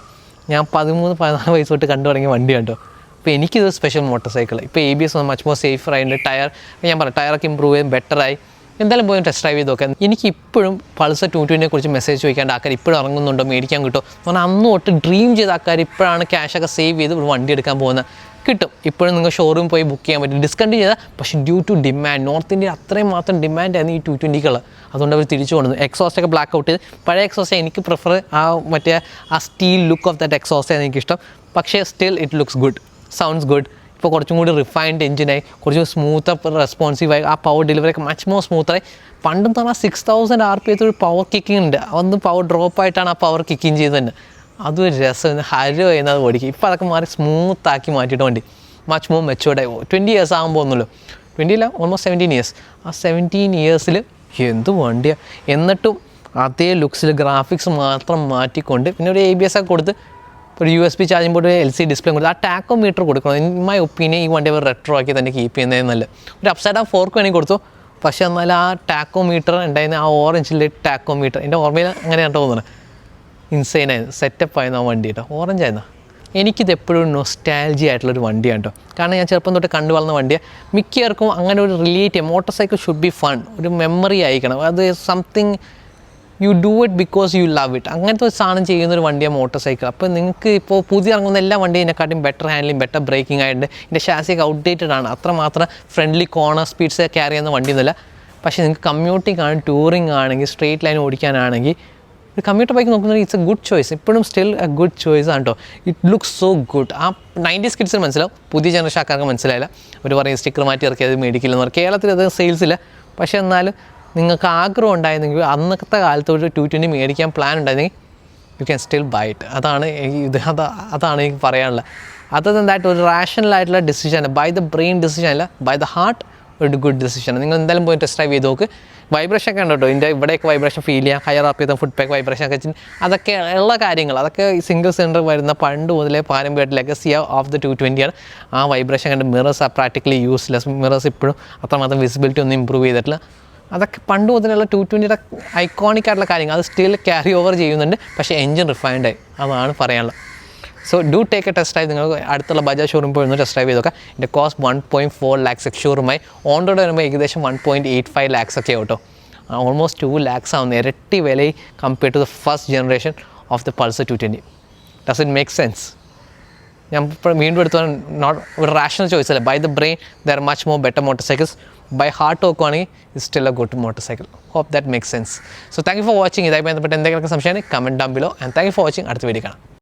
ഞാൻ പതിമൂന്ന് പതിനാല് വയസ്സ് തൊട്ട് കണ്ടു തുടങ്ങിയ വണ്ടി കേട്ടോ. അപ്പോൾ എനിക്കിത് സ്പെഷ്യൽ മോട്ടോർ സൈക്കിൾ ഇപ്പോൾ A B S much more safer ആയിട്ടുണ്ട്. ടയർ ഞാൻ പറയാം ടയറൊക്കെ ഇമ്പ്രൂവ് ചെയ്യും ബെറ്ററായി എന്തായാലും പോയി ടെസ്റ്റ് ഡ്രൈവ് ചെയ്ത് നോക്കാം. എനിക്ക് ഇപ്പോഴും പൾസർ ടു ട്വന്റിനെ കുറിച്ച് മെസ്സേജ് ചോദിക്കാണ്ട് ആൾക്കാർ ഇപ്പോഴും ഇറങ്ങുന്നുണ്ടോ? മേടിക്കാൻ കിട്ടുമോ? പറഞ്ഞാൽ അന്ന് തൊട്ട് ഡ്രീം ചെയ്ത ആൾക്കാർ ഇപ്പോഴാണ് ക്യാഷൊക്കെ സേവ് ചെയ്ത് വണ്ടി എടുക്കാൻ പോകുന്നത്. കിട്ടും. ഇപ്പോഴും നിങ്ങൾ ഷോറൂം പോയി ബുക്ക് ചെയ്യാൻ പറ്റും. ഡിസ്കണ്ടിന്യൂ ചെയ്താൽ പക്ഷേ due to demand north India അത്രയും മാത്രം ഡിമാൻഡായിരുന്നു ഈ ടു ട്വന്റികൾ അതുകൊണ്ട് അവർ തിരിച്ചു കൊണ്ടു എക്സോസ്റ്റ് ഒക്കെ ബ്ലാക്ക് ഔട്ട് ചെയ്ത്. പഴയ എക്സോസ്റ്റ് എനിക്ക് പ്രിഫർ ആ മറ്റേ ആ steel look of that exhaust ആണ് എനിക്കിഷ്ടം. പക്ഷേ still it looks good sounds good ഇപ്പോൾ കുറച്ചും കൂടി റിഫൈൻഡ് എഞ്ചിനായി കുറച്ചും സ്മൂത്ത് റെസ്പോൺസീവായി ആ പവർ ഡെലിവറി ഒക്കെ മച്ച് മോർ സ്മൂത്തായി പണ്ടും പറഞ്ഞാൽ സിക്സ് തൗസൻഡ് ആർ പി ഒരു പവർ കിക്കിംഗ് ഉണ്ട്. അതൊന്ന് പവർ ഡ്രോപ്പ് ആയിട്ടാണ് ആ പവർ കിക്കിങ് ചെയ്തത് അതും ഒരു രസം ഹരോ അത് ഓടിക്കും. ഇപ്പോൾ അതൊക്കെ മാറി സ്മൂത്താക്കി മാറ്റിയിട്ട് വണ്ടി. മച്ച് മോർ മെച്ചുവേർഡായി ട്വന്റി ഇയേഴ്സ് ആകുമ്പോൾ ഒന്നുമല്ലോ ട്വന്റി അല്ല ഓൾമോസ്റ്റ് സെവന്റീൻ ഇയേഴ്സ് ആ സെവന്റീൻ ഇയേഴ്സിൽ എന്ത് വണ്ടിയാണ് എന്നിട്ടും അതേ ലുക്സിൽ ഗ്രാഫിക്സ് മാത്രം മാറ്റിക്കൊണ്ട് പിന്നെ ഒരു എ ബി എസ് ഒക്കെ കൊടുത്ത് ഒരു U S B charging board L C display കൊടുത്ത് ആ ടാക്കോ മീറ്റർ കൊടുക്കണം. ഇൻ മൈ ഒപ്പീനിയൻ ഈ വണ്ടി അവർ റെട്രോ ആക്കി തന്നെ കീപ്പ് ചെയ്യുന്നതിന് നല്ല ഒരു അപ്സൈഡ് ആ ഫോർക്ക് വേണമെങ്കിൽ കൊടുത്തു. പക്ഷേ എന്നാൽ ആ ടാക്കോ മീറ്റർ ഉണ്ടായിരുന്ന ആ ഓറഞ്ചിലെ ടാക്കോ മീറ്റർ എന്റെ ഓർമ്മയിൽ അങ്ങനെയാണ് തോന്നുന്നത് ഇൻസൈനായിരുന്നു സെറ്റപ്പ് ആയിരുന്നു ആ വണ്ടി കേട്ടോ ഓറഞ്ച് ആയിരുന്നു? എനിക്കിത് എപ്പോഴും നൊസ്റ്റാലജി ആയിട്ടുള്ളൊരു വണ്ടിയാണ് കേട്ടോ കാരണം ഞാൻ ചെറുപ്പം തൊട്ട് കണ്ടു വളർന്ന വണ്ടിയാണ് മിക്കവർക്കും അങ്ങനെ ഒരു റിലേറ്റ് ചെയ്യാം. Motor cycle should be fun ഒരു മെമ്മറി ആയിരിക്കണം. അത് something you do it because you love it അങ്ങനത്തെ ഒരു സാധനം ചെയ്യുന്ന ഒരു വണ്ടിയാണ് മോട്ടോർ സൈക്കിൾ അപ്പോൾ നിങ്ങൾക്ക് ഇപ്പോൾ പുതിയ ഇറങ്ങുന്ന എല്ലാ വണ്ടിയും ഇതിനെക്കാട്ടും ബെറ്റർ ഹാൻഡിലും ബെറ്റർ ബ്രേക്കിംഗ് ആയിട്ടുണ്ട് ഇതിന്റെ ഷാസിയൊക്കെ ഔട്ട്ഡേറ്റഡ് ആണ്. അത്രമാത്രം ഫ്രണ്ട്ലി കോർണർ സ്പീഡ്സ് ക്യാരി ചെയ്യുന്ന വണ്ടിയൊന്നുമില്ല. പക്ഷേ നിങ്ങൾക്ക് കമ്മ്യൂട്ടിംഗ് ആണ് ടൂറിംഗ് ആണെങ്കിൽ സ്ട്രേറ്റ് ലൈൻ ഓടിക്കാനാണെങ്കിൽ ഒരു കമ്മ്യൂട്ടർ ബൈക്ക് നോക്കുന്നത് ഇറ്റ്സ് എ ഗുഡ് ചോയ്സ് ഇപ്പോഴും സ്റ്റിൽ എ ഗുഡ് ചോയ്സ് ആണ് കേട്ടോ ഇറ്റ് ലുക്സ് സോ ഗുഡ് ആ നയന്റീസ് കിഡ്സിന് മനസ്സിലാവും. പുതിയ ജനറേഷൻ ആൾക്കാർക്ക് മനസ്സിലായില്ല. അവർ പറയും സ്റ്റിക്കർ മാറ്റി ഇറക്കിയത് മേടിക്കില്ലെന്ന് പറയും. കേരളത്തിൽ അത് സെയിൽസ് ഇല്ല. പക്ഷേ എന്നാലും നിങ്ങൾക്ക് ആഗ്രഹം ഉണ്ടായിരുന്നെങ്കിൽ അന്നത്തെ കാലത്ത് ഒരു ടു ട്വന്റി മേടിക്കാൻ പ്ലാൻ ഉണ്ടായിരുന്നെങ്കിൽ you can still buy it അതാണ് ഇത്. അത് അതാണ് എനിക്ക് പറയാനുള്ളത്. അതർ എന്തായിട്ട് ഒരു റാഷണൽ ആയിട്ടുള്ള decision by the brain decision അല്ല. ബൈ ദ ഹാർട്ട് ഒരു ഗുഡ് ഡിസിഷൻ നിങ്ങൾ എന്തായാലും പോയി ടെസ്റ്റ് ഡ്രൈവ് ചെയ്ത് നോക്ക്. വൈബ്രേഷൻ ഒക്കെ ഉണ്ട് കേട്ടോ ഇതിന്റെ ഇവിടെയൊക്കെ വൈബ്രേഷൻ ഫീൽ ചെയ്യാം. ഹയർ അപ്പ് ചെയ്ത ഫുഡ് പാക്ക് വൈബ്രേഷൻ ഒക്കെ അതൊക്കെ ഉള്ള കാര്യങ്ങൾ. അതൊക്കെ സിംഗിൾ സിലിണ്ടർ വരുന്ന പണ്ട് മുതലേ പാരമ്പര്യമായിട്ട് ലെഗസി ഓഫ് ദി ടു ട്വന്റിയാണ് ആ വൈബ്രേഷൻ കണ്ട് മിറേഴ്സ് ആ പ്രാക്ടിക്കലി യൂസ്ലെസ് മിറേഴ്സ് ഇപ്പോഴും അത്രമാത്രം വിസിബിലിറ്റി ഒന്നും ഇമ്പ്രൂവ് ചെയ്തിട്ടില്ല. അതൊക്കെ പണ്ട് മുതലുള്ള ടു ട്വന്റിയുടെ ഐക്കോണിക് ആയിട്ടുള്ള കാര്യങ്ങൾ. അത് സ്റ്റിൽ ക്യാരി ഓവർ ചെയ്യുന്നുണ്ട്. പക്ഷേ എൻജിൻ റിഫൈൻഡ് ആയി. അതാണ് പറയാനുള്ളത്. So do take a test drive നിങ്ങൾ അടുത്തുള്ള ബജാജ് ഷോറൂം പോയി ഒന്ന് ടെസ്റ്റ് ഡ്രൈവ് ചെയ്ത് നോക്കാം ഇതിന്റെ cost one point four lakhs ഷോറൂമായി on road വരുമ്പോൾ ഏകദേശം one point eight five lakhs ഒക്കെ കേട്ടോ ഓൾമോസ്റ്റ് ടു ലാക്സ് ആവുന്ന. ഇരട്ടി വിലയിൽ compare to the first generation of the Pulsar two twenty does it make sense ഞാൻ ഇപ്പോൾ വീണ്ടും എടുത്തു നോട്ട് ഒരു റാഷണൽ ചോയ്സ് അല്ല. By the brain there much more better motor cycles by heart നോക്കുവാണെങ്കിൽ it still a good motor cycle hope that make sense so thank you for watching ഇതായി ബന്ധപ്പെട്ട് എന്തെങ്കിലും സംശയമാണ് comment down below and thank you for watching അടുത്ത video കാണാം.